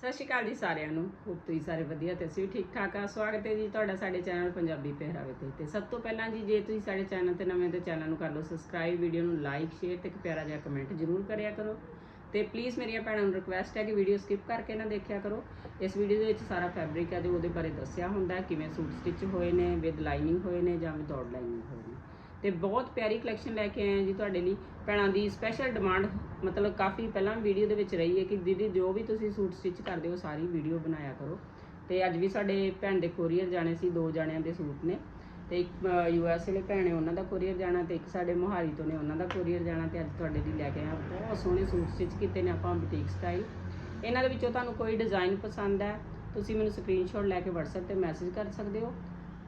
ਸਤਿ ਸ਼੍ਰੀ ਅਕਾਲ ਜੀ ਸਾਰਿਆਂ ਨੂੰ। ਹੋਪ ਤੁਸੀਂ ਸਾਰੇ ਵਧੀਆ ਤੇ ਅਸੀਂ ਵੀ ਠੀਕ ਠਾਕ ਆ। ਸਵਾਗਤ ਹੈ ਜੀ ਤੁਹਾਡਾ ਸਾਡੇ ਚੈਨਲ ਪੰਜਾਬੀ ਪਹਿਰਾਵੇ ਤੇ। ਤੇ ਸਭ ਤੋਂ ਪਹਿਲਾਂ ਜੀ, ਜੇ ਤੁਸੀਂ ਸਾਡੇ ਚੈਨਲ ਤੇ ਨਵੇਂ ਤੇ ਚੈਨਲ ਨੂੰ ਕਰ ਲਓ ਸਬਸਕ੍ਰਾਈਬ, ਵੀਡੀਓ ਨੂੰ ਲਾਈਕ, ਸ਼ੇਅਰ ਤੇ ਇੱਕ ਪਿਆਰਾ ਜਿਹਾ ਕਮੈਂਟ ਜ਼ਰੂਰ ਕਰਿਆ ਕਰੋ। ਤੇ ਪਲੀਜ਼ ਮੇਰੀਆਂ ਭੈਣਾਂ ਨੂੰ ਰਿਕੁਐਸਟ ਹੈ ਕਿ ਵੀਡੀਓ ਸਕਿਪ ਕਰਕੇ ਨਾ ਦੇਖਿਆ ਕਰੋ। ਇਸ ਵੀਡੀਓ ਦੇ ਵਿੱਚ ਸਾਰਾ ਫੈਬਰਿਕ ਹੈ ਤੇ ਉਹਦੇ ਬਾਰੇ ਦੱਸਿਆ ਹੁੰਦਾ ਕਿਵੇਂ ਸੂਟ ਸਟਿਚ ਹੋਏ ਨੇ ਵਿਦ ਲਾਈਨਿੰਗ ਹੋਏ ਨੇ ਜਾਂ ਵਿਦਆਊਟ ਲਾਈਨਿੰਗ ਹੋਏ ਨੇ। ਤੇ ਬਹੁਤ ਪਿਆਰੀ ਕਲੈਕਸ਼ਨ ਲੈ ਕੇ ਆਏ ਹਾਂ ਜੀ ਤੁਹਾਡੇ ਲਈ। ਭੈਣਾਂ ਦੀ ਸਪੈਸ਼ਲ ਡਿਮਾਂਡ ਮਤਲਬ ਕਾਫੀ ਪਹਿਲਾਂ ਵੀਡੀਓ ਦੇ ਵਿੱਚ ਰਹੀ ਹੈ ਕਿ ਦੀਦੀ ਜੋ ਵੀ ਤੁਸੀਂ ਸੂਟ ਸਟਿਚ ਕਰਦੇ ਹੋ, ਸਾਰੀ ਵੀਡੀਓ ਬਣਾਇਆ ਕਰੋ। ਤੇ ਅੱਜ ਵੀ ਸਾਡੇ ਭੈਣ ਦੇ ਕੋਰੀਅਰ ਜਾਣੇ ਸੀ, ਦੋ ਜਾਣਿਆਂ ਦੇ ਸੂਟ ਨੇ। ਤੇ ਇੱਕ ਯੂ ਐਸ ਵਾਲੇ ਭੈਣ ਹੈ ਉਹਨਾਂ ਦਾ ਕੋਰੀਅਰ ਜਾਣਾ ਤੇ ਇੱਕ ਸਾਡੇ ਮੋਹਾਲੀ ਤੋਂ ਨੇ ਉਹਨਾਂ ਦਾ ਕੋਰੀਅਰ ਜਾਣਾ ਤੇ ਅੱਜ ਤੁਹਾਡੇ ਲਈ ਲੈ ਕੇ ਆਇਆ ਬਹੁਤ ਸੋਹਣੇ ਸੂਟ ਸਟਿਚ ਕੀਤੇ ਨੇ ਆਪਾਂ ਬੁਟੀਕ ਸਟਾਈਲ ਇਹਨਾਂ ਦੇ ਵਿੱਚੋਂ ਤੁਹਾਨੂੰ ਕੋਈ ਡਿਜ਼ਾਈਨ ਪਸੰਦ ਹੈ, ਤੁਸੀਂ ਮੈਨੂੰ ਸਕਰੀਨਸ਼ਾਟ ਲੈ ਕੇ WhatsApp ਤੇ ਮੈਸੇਜ ਕਰ ਸਕਦੇ ਹੋ।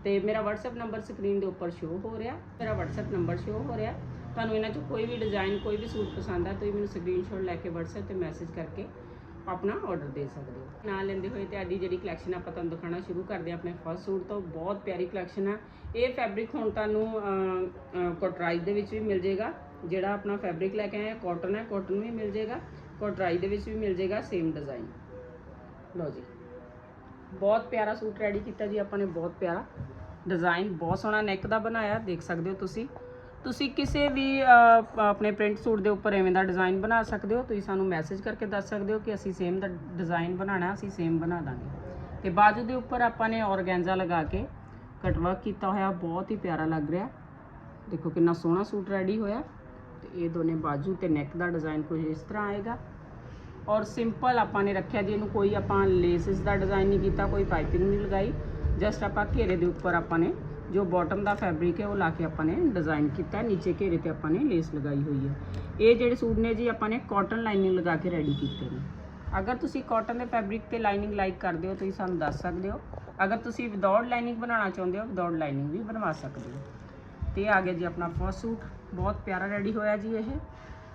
ਤੇ ਮੇਰਾ WhatsApp ਨੰਬਰ ਸਕਰੀਨ ਦੇ ਉੱਪਰ ਸ਼ੋ ਹੋ ਰਿਹਾ। ਮੇਰਾ WhatsApp ਨੰਬਰ ਸ਼ੋ ਹੋ ਰਿਹਾ। ਤੁਹਾਨੂੰ ਇਹਨਾਂ ਚੋਂ ਕੋਈ ਵੀ ਡਿਜ਼ਾਈਨ ਕੋਈ ਵੀ ਸੂਟ ਪਸੰਦ ਆ, ਤੁਸੀਂ ਮੈਨੂੰ ਸਕਰੀਨਸ਼ਾਟ ਲੈ ਕੇ WhatsApp ਤੇ ਮੈਸੇਜ ਕਰਕੇ ਆਪਣਾ ਆਰਡਰ ਦੇ ਸਕਦੇ ਹੋ। ਨਾਲ ਲੈਂਦੇ ਹੋਏ ਤੇ ਆਦੀ ਜਿਹੜੀ ਕਲੈਕਸ਼ਨ ਆਪਾਂ ਤੁਹਾਨੂੰ ਦਿਖਾਉਣਾ ਸ਼ੁਰੂ ਕਰਦੇ ਹਾਂ, ਆਪਣੇ ਫਸਟ ਸੂਟ ਤੋਂ। ਬਹੁਤ ਪਿਆਰੀ ਕਲੈਕਸ਼ਨ ਆ। ਇਹ ਫੈਬਰਿਕ ਹੁਣ ਤੁਹਾਨੂੰ ਕੋਟਰਾਈਜ਼ ਦੇ ਵਿੱਚ ਵੀ ਮਿਲ ਜਾਏਗਾ। ਜਿਹੜਾ ਆਪਣਾ ਫੈਬਰਿਕ ਲੈ ਕੇ ਆਇਆ ਆ ਕਾਟਨ ਹੈ ਕਾਟਨ ਵੀ ਮਿਲ ਜਾਏਗਾ। ਕੋਟਰਾਈ ਦੇ ਵਿੱਚ ਵੀ ਮਿਲ ਜਾਏਗਾ ਸੇਮ ਡਿਜ਼ਾਈਨ ਲਓ ਜੀ। ਬਹੁਤ ਪਿਆਰਾ ਸੂਟ ਰੈਡੀ ਕੀਤਾ ਜੀ ਆਪਾਂ ਨੇ, ਬਹੁਤ ਪਿਆਰਾ। ਡਿਜ਼ਾਈਨ ਬਹੁਤ ਸੋਹਣਾ ਨੈਕ ਦਾ ਬਣਾਇਆ, ਦੇਖ ਸਕਦੇ ਹੋ ਤੁਸੀਂ। ਤੁਸੀਂ ਕਿਸੇ ਵੀ ਆਪਣੇ ਪ੍ਰਿੰਟ ਸੂਟ ਦੇ ਉੱਪਰ ਐਵੇਂ ਦਾ ਡਿਜ਼ਾਈਨ ਬਣਾ ਸਕਦੇ ਹੋ। ਤੁਸੀਂ ਸਾਨੂੰ ਮੈਸੇਜ ਕਰਕੇ ਦੱਸ ਸਕਦੇ ਹੋ ਕਿ ਅਸੀਂ ਸੇਮ ਦਾ ਡਿਜ਼ਾਈਨ ਬਣਾਉਣਾ, ਅਸੀਂ ਸੇਮ ਬਣਾ ਦਾਂਗੇ। ਤੇ ਬਾਜੂ ਦੇ ਉੱਪਰ ਆਪਾਂ ਨੇ ਔਰਗੈਂਜ਼ਾ ਲਗਾ ਕੇ ਕਟਵਰਕ ਕੀਤਾ ਹੋਇਆ, ਬਹੁਤ ਹੀ ਪਿਆਰਾ ਲੱਗ ਰਿਹਾ। ਦੇਖੋ ਕਿੰਨਾ ਸੋਹਣਾ ਸੂਟ ਰੈਡੀ ਹੋਇਆ। ਤੇ ਇਹ ਦੋਨੇ ਬਾਜੂ ਤੇ ਨੈਕ ਦਾ ਡਿਜ਼ਾਈਨ ਕੁਝ ਇਸ ਤਰ੍ਹਾਂ ਆਏਗਾ। ਔਰ ਸਿੰਪਲ ਆਪਾਂ ਨੇ ਰੱਖਿਆ ਜੀ, ਇਹਨੂੰ ਕੋਈ ਆਪਾਂ ਲੇਸਿਸ ਦਾ ਡਿਜ਼ਾਈਨ ਨਹੀਂ ਕੀਤਾ, ਕੋਈ ਪਾਈਪਿੰਗ ਨਹੀਂ ਲਗਾਈ। ਜਸਟ ਆਪਾਂ ਘੇਰੇ ਦੇ ਉੱਪਰ ਆਪਾਂ ਨੇ ਜੋ ਬਾਟਮ ਦਾ ਫੈਬਰਿਕ ਹੈ ਉਹ ਲਾ ਕੇ ਆਪਾਂ ਨੇ ਡਿਜ਼ਾਈਨ ਕੀਤਾ ਨੀਚੇ ਘੇਰੇ ਤੇ ਆਪਾਂ ਨੇ ਲੇਸ ਲਗਾਈ ਹੋਈ ਹੈ। ਇਹ ਜਿਹੜੇ ਸੂਟ ਨੇ ਜੀ ਆਪਾਂ ਨੇ ਕਾਟਨ ਲਾਈਨਿੰਗ ਲਗਾ ਕੇ ਰੈਡੀ ਕੀਤੇ ਨੇ। ਅਗਰ ਤੁਸੀਂ ਕਾਟਨ ਦੇ ਫੈਬਰਿਕ ਤੇ ਲਾਈਨਿੰਗ ਲਾਈਕ ਕਰਦੇ ਹੋ, ਤੁਸੀਂ ਸਾਨੂੰ ਦੱਸ ਸਕਦੇ ਹੋ। ਅਗਰ ਤੁਸੀਂ ਵਿਦਆਊਟ ਲਾਈਨਿੰਗ ਬਣਾਉਣਾ ਚਾਹੁੰਦੇ ਹੋ ਵਿਦਆਊਟ ਲਾਈਨਿੰਗ ਵੀ ਬਣਵਾ ਸਕਦੇ ਹੋ। ਤੇ ਆ ਗਿਆ ਜੀ ਆਪਣਾ ਫਸਟ ਸੂਟ। ਬਹੁਤ ਪਿਆਰਾ ਰੈਡੀ ਹੋਇਆ ਜੀ ਇਹ।